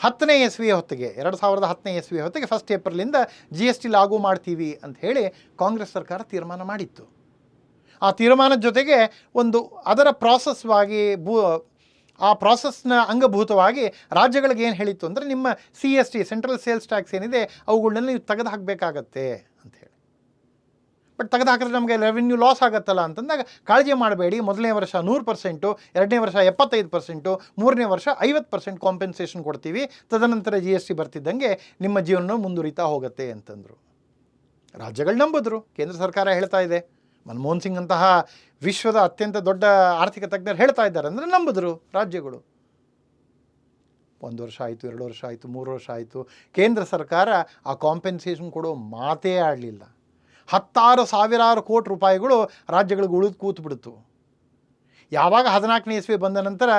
ಹತ್ತನೇ ಎಸ್ವಿಯ ಹೊತ್ತಿಗೆ, ಎರಡು ಸಾವಿರದ ಹತ್ತನೇ ಎಸ್ವಿಯ ಹೊತ್ತಿಗೆ ಫಸ್ಟ್ ಏಪ್ರಿಲಿಂದ ಜಿ ಎಸ್ ಟಿ ಲಾಗು ಮಾಡ್ತೀವಿ ಅಂತ ಹೇಳಿ ಕಾಂಗ್ರೆಸ್ ಸರ್ಕಾರ ತೀರ್ಮಾನ ಮಾಡಿತ್ತು. ಆ ತೀರ್ಮಾನದ ಜೊತೆಗೆ ಒಂದು ಅದರ ಪ್ರಾಸೆಸ್ವಾಗಿ ಭೂ, ಆ ಪ್ರಾಸೆಸ್ನ ಅಂಗಭೂತವಾಗಿ ರಾಜ್ಯಗಳಿಗೆ ಏನು ಹೇಳಿತ್ತು ಅಂದರೆ ನಿಮ್ಮ C S T central sales tax ಏನಿದೆ ಅವುಗಳನ್ನ ನೀವು ತೆಗೆದು ಹಾಕಬೇಕಾಗತ್ತೆ ಬಟ್ ತೆಗೆದು ಹಾಕಿದ್ರೆ ನಮಗೆ ರೆವಿನ್ಯೂ ಲಾಸ್ ಆಗುತ್ತಲ್ಲ ಅಂತಂದಾಗ ಕಾಳಜಿ ಮಾಡಬೇಡಿ. ಮೊದಲನೇ ವರ್ಷ ನೂರು ಪರ್ಸೆಂಟು ಎರಡನೇ ವರ್ಷ ಎಪ್ಪತ್ತೈದು ಪರ್ಸೆಂಟು ಮೂರನೇ ವರ್ಷ ಐವತ್ತು ಪರ್ಸೆಂಟ್ ಕಾಂಪೆನ್ಸೇಷನ್ ಕೊಡ್ತೀವಿ. ತದನಂತರ ಜಿ ಎಸ್ ಟಿ ಬರ್ತಿದ್ದಂಗೆ ನಿಮ್ಮ ಜೀವನ ಮುಂದುವರಿತಾ ಹೋಗುತ್ತೆ ಅಂತಂದರು. ರಾಜ್ಯಗಳು ನಂಬಿದ್ರು. ಕೇಂದ್ರ ಸರ್ಕಾರ ಹೇಳ್ತಾ ಇದೆ. ಮನಮೋಹನ್ ಸಿಂಗ್ ಅಂತಹ ವಿಶ್ವದ ಅತ್ಯಂತ ದೊಡ್ಡ ಆರ್ಥಿಕ ತಜ್ಞರು ಹೇಳ್ತಾ ಇದ್ದಾರೆ ಅಂದರೆ ನಂಬಿದ್ರು ರಾಜ್ಯಗಳು. ಒಂದು ವರ್ಷ ಆಯಿತು, ಎರಡು ವರ್ಷ ಆಯಿತು, ಮೂರು ವರ್ಷ ಆಯಿತು. ಕೇಂದ್ರ ಸರ್ಕಾರ ಆ ಕಾಂಪೆನ್ಸೇಷನ್ ಕೊಡೋ ಮಾತೇ ಆಡಲಿಲ್ಲ. ಹತ್ತಾರು ಸಾವಿರಾರು ಕೋಟಿ ರೂಪಾಯಿಗಳು ರಾಜ್ಯಗಳಿಗೆ ಉಳಿದು ಕೂತು ಬಿಡ್ತು ಯಾವಾಗ ಹದಿನಾಲ್ಕನೇ ಇಸ್ವಿ ಬಂದ ನಂತರ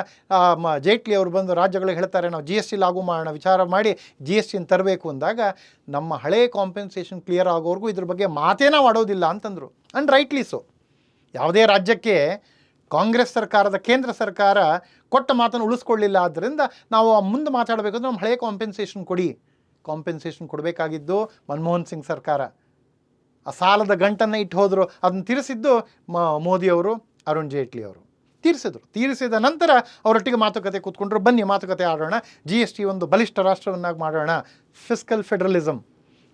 ಮ, ಜೇಟ್ಲಿ ಅವರು ಬಂದು ರಾಜ್ಯಗಳಿಗೆ ಹೇಳ್ತಾರೆ, ನಾವು ಜಿ ಎಸ್ ಟಿ ಲಾಗು ಮಾಡೋಣ ವಿಚಾರ ಮಾಡಿ ಜಿ ಎಸ್ ಟಿನ ತರಬೇಕು ಅಂದಾಗ, ನಮ್ಮ ಹಳೆ ಕಾಂಪೆನ್ಸೇಷನ್ ಕ್ಲಿಯರ್ ಆಗೋವರೆಗೂ ಇದ್ರ ಬಗ್ಗೆ ಮಾತೇನ ಮಾಡೋದಿಲ್ಲ ಅಂತಂದರು. ಆ್ಯಂಡ್ ರೈಟ್ಲಿ ಸೊ ಯಾವುದೇ ರಾಜ್ಯಕ್ಕೆ ಕಾಂಗ್ರೆಸ್ ಸರ್ಕಾರದ, ಕೇಂದ್ರ ಸರ್ಕಾರ ಕೊಟ್ಟ ಮಾತನ್ನು ಉಳಿಸ್ಕೊಳ್ಳಿಲ್ಲ ಆದ್ದರಿಂದ ನಾವು ಮುಂದೆ ಮಾತಾಡಬೇಕಂದ್ರೆ ನಮ್ಮ ಹಳೆ ಕಾಂಪೆನ್ಸೇಷನ್ ಕೊಡಿ. ಕಾಂಪೆನ್ಸೇಷನ್ ಕೊಡಬೇಕಾಗಿದ್ದು ಮನಮೋಹನ್ ಸಿಂಗ್ ಸರ್ಕಾರ. ಆ ಸಾಲದ ಗಂಟನ್ನು ಇಟ್ಟು ಹೋದರು, ಅದನ್ನು ತೀರಿಸಿದ್ದು ಮ, ಮೋದಿಯವರು, ಅರುಣ್ ಜೇಟ್ಲಿ ಅವರು. ತೀರಿಸಿದರು. ತೀರಿಸಿದ ನಂತರ ಅವರೊಟ್ಟಿಗೆ ಮಾತುಕತೆ ಕೂತ್ಕೊಂಡ್ರು, ಬನ್ನಿ ಮಾತುಕತೆ ಆಡೋಣ ಜಿ ಎಸ್ ಟಿ ಒಂದು ಬಲಿಷ್ಠ ರಾಷ್ಟ್ರವನ್ನಾಗಿ ಮಾಡೋಣ. ಫಿಸ್ಕಲ್ ಫೆಡರಲಿಸಮ್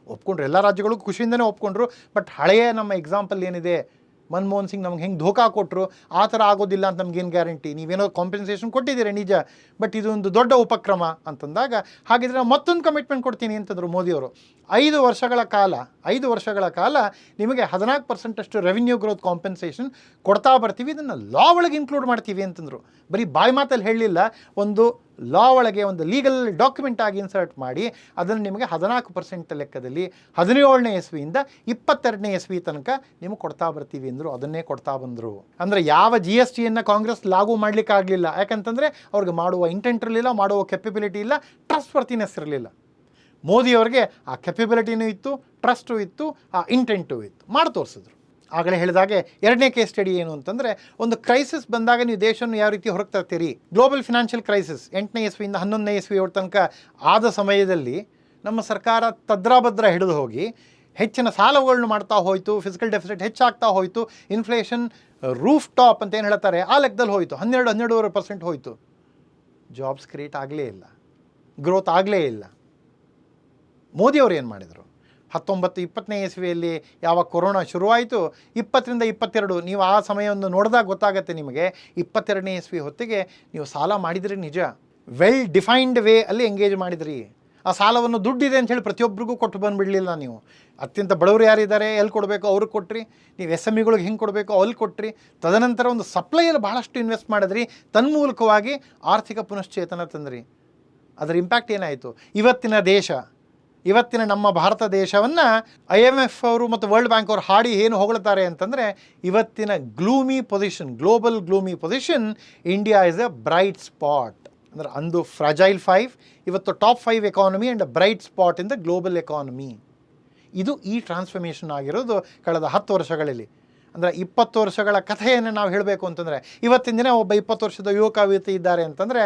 ಒಪ್ಕೊಂಡ್ರು, ಎಲ್ಲ ರಾಜ್ಯಗಳು ಖುಷಿಯಿಂದನೇ ಒಪ್ಕೊಂಡ್ರು, ಬಟ್ ಹಳೆಯ ನಮ್ಮ ಎಕ್ಸಾಂಪಲ್ ಏನಿದೆ? ಮನಮೋಹನ್ ಸಿಂಗ್ ನಮ್ಗೆ ಹೆಂಗೆ ಧೋಕಾ ಕೊಟ್ಟರು ಆ ಥರ ಆಗೋದಿಲ್ಲ ಅಂತ ನಮಗೇನು ಗ್ಯಾರಂಟಿ ನೀವೇನೋ ಕಾಂಪೆನ್ಸೇಷನ್ ಕೊಟ್ಟಿದ್ದೀರಿ, ನಿಜ ಬಟ್ ಇದೊಂದು ದೊಡ್ಡ ಉಪಕ್ರಮ ಅಂತಂದಾಗ, ಹಾಗಿದ್ರೆ ನಾವು ಮತ್ತೊಂದು ಕಮಿಟ್ಮೆಂಟ್ ಕೊಡ್ತೀನಿ ಅಂತಂದರು ಮೋದಿಯವರು ಐದು ವರ್ಷಗಳ ಕಾಲ, ಐದು ವರ್ಷಗಳ ಕಾಲ ನಿಮಗೆ ಹದಿನಾಲ್ಕು ಪರ್ಸೆಂಟಷ್ಟು ರೆವಿನ್ಯೂ ಗ್ರೋತ್ ಕಾಂಪೆನ್ಸೇಷನ್ ಕೊಡ್ತಾ ಬರ್ತೀವಿ, ಇದನ್ನು ಲಾ ಒಳಗೆ ಇನ್ಕ್ಲೂಡ್ ಮಾಡ್ತೀವಿ ಅಂತಂದರು. ಬರೀ ಬಾಯಿ ಮಾತಲ್ಲಿ ಹೇಳಲಿಲ್ಲ ಒಂದು ಲಾ ಒಳಗೆ ಒಂದು ಲೀಗಲ್ ಡಾಕ್ಯುಮೆಂಟ್ ಆಗಿ ಇನ್ಸರ್ಟ್ ಮಾಡಿ ಅದನ್ನು ನಿಮಗೆ ಹದಿನಾಲ್ಕು ಪರ್ಸೆಂಟ್ ಲೆಕ್ಕದಲ್ಲಿ ಹದಿನೇಳನೇ ಎಸ್ವಿಯಿಂದ ಇಪ್ಪತ್ತೆರಡನೇ ಎಸ್ವಿ ತನಕ ನಿಮಗೆ ಕೊಡ್ತಾ ಬರ್ತೀವಿ ಅಂದರು, ಅದನ್ನೇ ಕೊಡ್ತಾ ಬಂದರು. ಅಂದರೆ ಯಾವ ಜಿ ಎಸ್ ಟಿಯನ್ನು ಕಾಂಗ್ರೆಸ್ ಲಾಗು ಮಾಡಲಿಕ್ಕೆ ಆಗಲಿಲ್ಲ ಯಾಕಂತಂದರೆ ಅವ್ರಿಗೆ ಮಾಡುವ ಇಂಟೆಂಟ್ ಇರಲಿಲ್ಲ, ಮಾಡುವ ಕೆಪಬಿಲಿಟಿ ಇಲ್ಲ ಟ್ರಸ್ಟ್ ವರ್ತಿನೆಸ್ ಇರಲಿಲ್ಲ. ಮೋದಿಯವರಿಗೆ ಆ ಕೆಪಬಿಲಿಟಿನೂ ಇತ್ತು ಟ್ರಸ್ಟು ಇತ್ತು, ಆ ಇಂಟೆಂಟು ಇತ್ತು. ಮಾಡಿ ತೋರಿಸಿದ್ರು. ಆಗಲೇ ಹೇಳಿದಾಗೆ ಎರಡನೇ ಕೇಸ್ ಸ್ಟಡಿ ಏನು ಅಂತಂದರೆ ಒಂದು ಕ್ರೈಸಿಸ್ ಬಂದಾಗ ನೀವು ದೇಶವನ್ನು ಯಾವ ರೀತಿ ಹೊರಗೆ ತರ್ತೀರಿ? ಗ್ಲೋಬಲ್ ಫಿನಾನ್ಷಿಯಲ್ ಕ್ರೈಸಿಸ್ ಎಂಟನೇ ಇಸ್ವಿಯಿಂದ ಹನ್ನೊಂದನೇ ಇಸ್ವಿ ತನಕ ಆದ ಸಮಯದಲ್ಲಿ ನಮ್ಮ ಸರ್ಕಾರ ತದ್ರಾಭದ್ರ ಹಿಡಿದು ಹೋಗಿ ಹೆಚ್ಚಿನ ಸಾಲಗಳನ್ನು ಮಾಡ್ತಾ ಹೋಯಿತು ಫಿಸಿಕಲ್ ಡೆಫಿಸಿಟ್ ಹೆಚ್ಚಾಗ್ತಾ ಹೋಯಿತು ಇನ್ಫ್ಲೇಷನ್ ರೂಫ್ ಟಾಪ್ ಅಂತ ಏನು ಹೇಳ್ತಾರೆ? ಆ ಲೆಕ್ಕದಲ್ಲಿ ಹೋಯಿತು. ಹನ್ನೆರಡು, ಹನ್ನೆರಡೂವರೆ ಪರ್ಸೆಂಟ್ ಹೋಯಿತು. ಜಾಬ್ಸ್ ಕ್ರಿಯೇಟ್ ಆಗಲೇ ಇಲ್ಲ. ಗ್ರೋತ್ ಆಗಲೇ ಇಲ್ಲ. ಮೋದಿಯವರು ಏನು ಮಾಡಿದರು? ಹತ್ತೊಂಬತ್ತು, ಇಪ್ಪತ್ತನೇ ಇಸವಿಯಲ್ಲಿ ಯಾವ ಕೊರೋನಾ ಶುರುವಾಯಿತು, ಇಪ್ಪತ್ತರಿಂದ ಇಪ್ಪತ್ತೆರಡು, ನೀವು ಆ ಸಮಯವನ್ನು ನೋಡಿದಾಗ ಗೊತ್ತಾಗತ್ತೆ ನಿಮಗೆ, ಇಪ್ಪತ್ತೆರಡನೇ ಇಸ್ವಿ ಹೊತ್ತಿಗೆ ನೀವು ಸಾಲ ಮಾಡಿದ್ರಿ ನಿಜ. ವೆಲ್ ಡಿಫೈನ್ಡ್ ವೇ ಅಲ್ಲಿ ಎಂಗೇಜ್ ಮಾಡಿದ್ರಿ. ಆ ಸಾಲವನ್ನು ದುಡ್ಡಿದೆ ಅಂತ ಹೇಳಿ ಪ್ರತಿಯೊಬ್ಬರಿಗೂ ಕೊಟ್ಟು ಬಂದುಬಿಡಲಿಲ್ಲ ನೀವು. ಅತ್ಯಂತ ಬಡವರು ಯಾರಿದ್ದಾರೆ, ಎಲ್ಲಿ ಕೊಡಬೇಕು? ಅವ್ರಿಗೆ ಕೊಟ್ಟ್ರಿ ನೀವು ಎಸ್ ಎಂ ಇಗಳಿಗೆ ಹೆಂಗೆ ಕೊಡಬೇಕು? ಅಲ್ಲಿ ಕೊಟ್ಟ್ರಿ ತದನಂತರ ಒಂದು ಸಪ್ಲೈಯಲ್ಲಿ ಭಾಳಷ್ಟು ಇನ್ವೆಸ್ಟ್ ಮಾಡಿದ್ರಿ. ತನ್ಮೂಲಕವಾಗಿ ಆರ್ಥಿಕ ಪುನಶ್ಚೇತನ ತಂದ್ರಿ. ಅದರ ಇಂಪ್ಯಾಕ್ಟ್ ಏನಾಯಿತು? ಇವತ್ತಿನ ದೇಶ ಇವತ್ತಿನ ನಮ್ಮ ಭಾರತ ದೇಶವನ್ನು ಐ ಎಂ ಎಫ್ ಅವರು ಮತ್ತು ವರ್ಲ್ಡ್ ಬ್ಯಾಂಕ್ ಅವರು ಹಾಡಿ ಏನು ಹೊಗಳ್ತಾರೆ ಅಂತಂದರೆ ಇವತ್ತಿನ gloomy position, global gloomy position India is a bright spot ಅಂದರೆ ಅಂದು ಫ್ರಜೈಲ್ ಫೈವ್, ಇವತ್ತು top five economy and bright spot in the global economy. ಇದು ಈ ಟ್ರಾನ್ಸ್ಫರ್ಮೇಷನ್ ಆಗಿರೋದು ಕಳೆದ ಹತ್ತು ವರ್ಷಗಳಲ್ಲಿ. ಅಂದರೆ ಇಪ್ಪತ್ತು ವರ್ಷಗಳ ಕಥೆಯನ್ನು ನಾವು ಹೇಳಬೇಕು ಅಂತಂದರೆ, ಇವತ್ತಿನ ದಿನ ಒಬ್ಬ ಇಪ್ಪತ್ತು ವರ್ಷದ ಯುವಕ ಯುವತಿ ಇದ್ದಾರೆ ಅಂತಂದರೆ,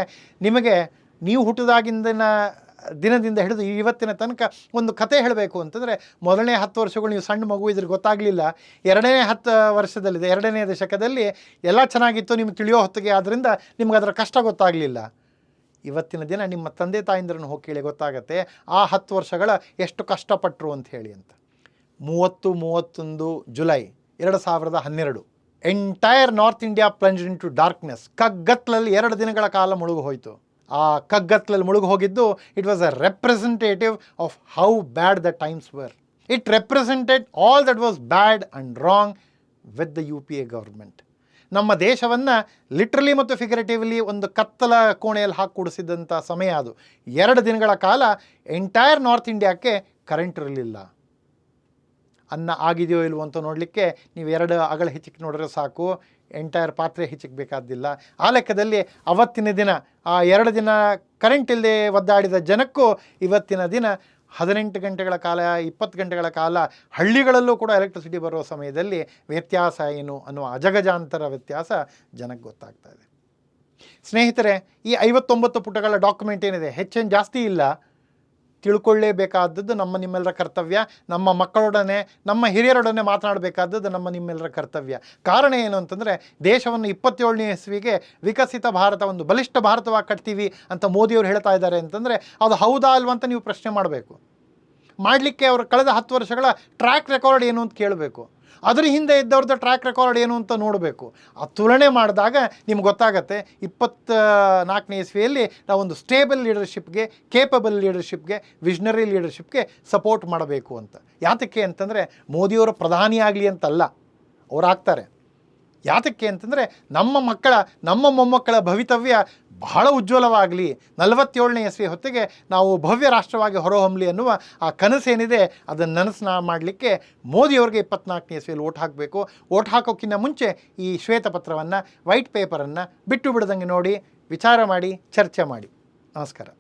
ನಿಮಗೆ ನೀವು ಹುಟ್ಟಿದಾಗಿಂದಿನ ದಿನದಿಂದ ಹಿಡಿದು ಇವತ್ತಿನ ತನಕ ಒಂದು ಕತೆ ಹೇಳಬೇಕು ಅಂತಂದರೆ ಮೊದಲನೇ ಹತ್ತು ವರ್ಷಗಳು ನೀವು ಸಣ್ಣ ಮಗು ಇದ್ರೆ ಗೊತ್ತಾಗಲಿಲ್ಲ. ಎರಡನೇ ಹತ್ತು ವರ್ಷದಲ್ಲಿದೆ, ಎರಡನೇ ದಶಕದಲ್ಲಿ ಎಲ್ಲ ಚೆನ್ನಾಗಿತ್ತು, ನಿಮ್ಗೆ ತಿಳಿಯೋ ಹೊತ್ತಿಗೆ. ಆದ್ದರಿಂದ ನಿಮ್ಗೆ ಅದರ ಕಷ್ಟ ಗೊತ್ತಾಗಲಿಲ್ಲ. ಇವತ್ತಿನ ದಿನ ನಿಮ್ಮ ತಂದೆ ತಾಯಿಂದ್ರನ್ನು ಹೋಗಿ ಕೇಳಿ ಗೊತ್ತಾಗತ್ತೆ, ಆ ಹತ್ತು ವರ್ಷಗಳ ಎಷ್ಟು ಕಷ್ಟಪಟ್ಟರು ಅಂತ ಹೇಳಿ ಅಂತ. ಮೂವತ್ತು, ಮೂವತ್ತೊಂದು ಜುಲೈ ಎರಡು ಸಾವಿರದ ಹನ್ನೆರಡು. Entire north India plunge into darkness ಕಗ್ಗತ್ಲಲ್ಲಿ ಎರಡು ದಿನಗಳ ಕಾಲ ಮುಳುಗು ಹೋಯಿತು. ಆ ಕಗ್ಗತ್ಲಲ್ಲಿ ಮುಳುಗು ಹೋಗಿದ್ದು it was a representative of how bad the times were it represented all that was bad and wrong with the U P A government ನಮ್ಮ ದೇಶವನ್ನು ಲಿಟ್ರಲಿ ಮತ್ತು ಫಿಗರೇಟಿವ್ಲಿ ಒಂದು ಕತ್ತಲ ಕೋಣೆಯಲ್ಲಿ ಹಾಕಿ ಕೂಡಿಸಿದಂಥ ಸಮಯ ಅದು. ಎರಡು ದಿನಗಳ ಕಾಲ ಎಂಟೈರ್ ನಾರ್ತ್ ಇಂಡಿಯಾಕ್ಕೆ ಕರೆಂಟ್ ಇರಲಿಲ್ಲ. ಅನ್ನ ಆಗಿದೆಯೋ ಇಲ್ವೋ ಅಂತ ನೋಡಲಿಕ್ಕೆ ನೀವು ಎರಡು ಅಗಳ ಹೆಚ್ಚಿಗೆ ನೋಡಿದ್ರೆ ಸಾಕು. ಎಂಟೈರ್ ಪಾತ್ರೆ ಹೆಚ್ಚಿಗೆ ಬೇಕಾದ್ದಿಲ್ಲ. ಆ ಲೆಕ್ಕದಲ್ಲಿ ಅವತ್ತಿನ ದಿನ, ಆ ಎರಡು ದಿನ ಕರೆಂಟ್ ಇಲ್ಲದೆ ಒದ್ದಾಡಿದ ಜನಕ್ಕೂ ಇವತ್ತಿನ ದಿನ ಹದಿನೆಂಟು ಗಂಟೆಗಳ ಕಾಲ, ಇಪ್ಪತ್ತು ಗಂಟೆಗಳ ಕಾಲ ಹಳ್ಳಿಗಳಲ್ಲೂ ಕೂಡ ಎಲೆಕ್ಟ್ರಿಸಿಟಿ ಬರುವ ಸಮಯದಲ್ಲಿ ವ್ಯತ್ಯಾಸ ಏನು ಅನ್ನುವ ಅಜಗಜಾಂತರ ವ್ಯತ್ಯಾಸ ಜನಕ್ಕೆ ಗೊತ್ತಾಗ್ತಾ ಇದೆ. ಸ್ನೇಹಿತರೆ, ಈ ಐವತ್ತೊಂಬತ್ತು ಪುಟಗಳ ಡಾಕ್ಯುಮೆಂಟ್ ಏನಿದೆ? ಹೆಚ್ಚೇನು ಜಾಸ್ತಿ ಇಲ್ಲ. ತಿಳ್ಕೊಳ್ಳೇಬೇಕಾದದ್ದು ನಮ್ಮ ನಿಮ್ಮೆಲ್ಲರ ಕರ್ತವ್ಯ. ನಮ್ಮ ಮಕ್ಕಳೊಡನೆ, ನಮ್ಮ ಹಿರಿಯರೊಡನೆ ಮಾತನಾಡಬೇಕಾದದ್ದು ನಮ್ಮ ನಿಮ್ಮೆಲ್ಲರ ಕರ್ತವ್ಯ. ಕಾರಣ ಏನು ಅಂತಂದರೆ, ದೇಶವನ್ನು ಇಪ್ಪತ್ತೇಳನೇ ಇಸ್ವಿಗೆ ವಿಕಸಿತ ಭಾರತ, ಒಂದು ಬಲಿಷ್ಠ ಭಾರತವಾಗಿ ಕಟ್ತೀವಿ ಅಂತ ಮೋದಿಯವರು ಹೇಳ್ತಾ ಇದ್ದಾರೆ ಅಂತಂದರೆ, ಅದು ಹೌದಾ ಅಲ್ವಾ ಅಂತ ನೀವು ಪ್ರಶ್ನೆ ಮಾಡಬೇಕು. ಮಾಡಲಿಕ್ಕೆ ಅವರು ಕಳೆದ ಹತ್ತು ವರ್ಷಗಳ ಟ್ರ್ಯಾಕ್ ರೆಕಾರ್ಡ್ ಏನು ಅಂತ ಕೇಳಬೇಕು. ಅದ್ರ ಹಿಂದೆ ಇದ್ದವ್ರದ್ದು ಟ್ರ್ಯಾಕ್ ರೆಕಾರ್ಡ್ ಏನು ಅಂತ ನೋಡಬೇಕು. ಆ ತುಲನೆ ಮಾಡಿದಾಗ ನಿಮ್ಗೆ ಗೊತ್ತಾಗತ್ತೆ ಇಪ್ಪತ್ತ ನಾಲ್ಕನೇ ಇಸ್ವಿಯಲ್ಲಿ ನಾವೊಂದು ಸ್ಟೇಬಲ್ ಲೀಡರ್ಶಿಪ್ಗೆ ಕೇಪಬಲ್ ಲೀಡರ್ಶಿಪ್ಗೆ ವಿಷನರಿ ಲೀಡರ್ಶಿಪ್ಗೆ ಸಪೋರ್ಟ್ ಮಾಡಬೇಕು ಅಂತ. ಯಾತಕ್ಕೆ ಅಂತಂದರೆ ಮೋದಿಯವರು ಪ್ರಧಾನಿ ಆಗಲಿ ಅಂತಲ್ಲ, ಅವ್ರು ಆಗ್ತಾರೆ. ಯಾತಕ್ಕೆ ಅಂತಂದರೆ ನಮ್ಮ ಮಕ್ಕಳ, ನಮ್ಮ ಮೊಮ್ಮಕ್ಕಳ ಭವಿತವ್ಯ ಬಹಳ ಉಜ್ವಲವಾಗಲಿ, ನಲವತ್ತೇಳನೇ ಎಸ್ವಿ ಹೊತ್ತಿಗೆ ನಾವು ಭವ್ಯ ರಾಷ್ಟ್ರವಾಗಿ ಹೊರಹೊಮ್ಮಲಿ ಅನ್ನುವ ಆ ಕನಸೇನಿದೆ, ಅದನ್ನು ನನಸು ಮಾಡಲಿಕ್ಕೆ ಮೋದಿಯವ್ರಿಗೆ ಇಪ್ಪತ್ನಾಲ್ಕನೇ ಎಸ್ವಿಯಲ್ಲಿ ಓಟ್ ಹಾಕಬೇಕು. ಓಟ್ ಹಾಕೋಕ್ಕಿಂತ ಮುಂಚೆ ಈ ಶ್ವೇತಪತ್ರವನ್ನು, ವೈಟ್ ಪೇಪರನ್ನು ಬಿಟ್ಟು ಬಿಡದಂಗೆ ನೋಡಿ, ವಿಚಾರ ಮಾಡಿ, ಚರ್ಚೆ ಮಾಡಿ. ನಮಸ್ಕಾರ.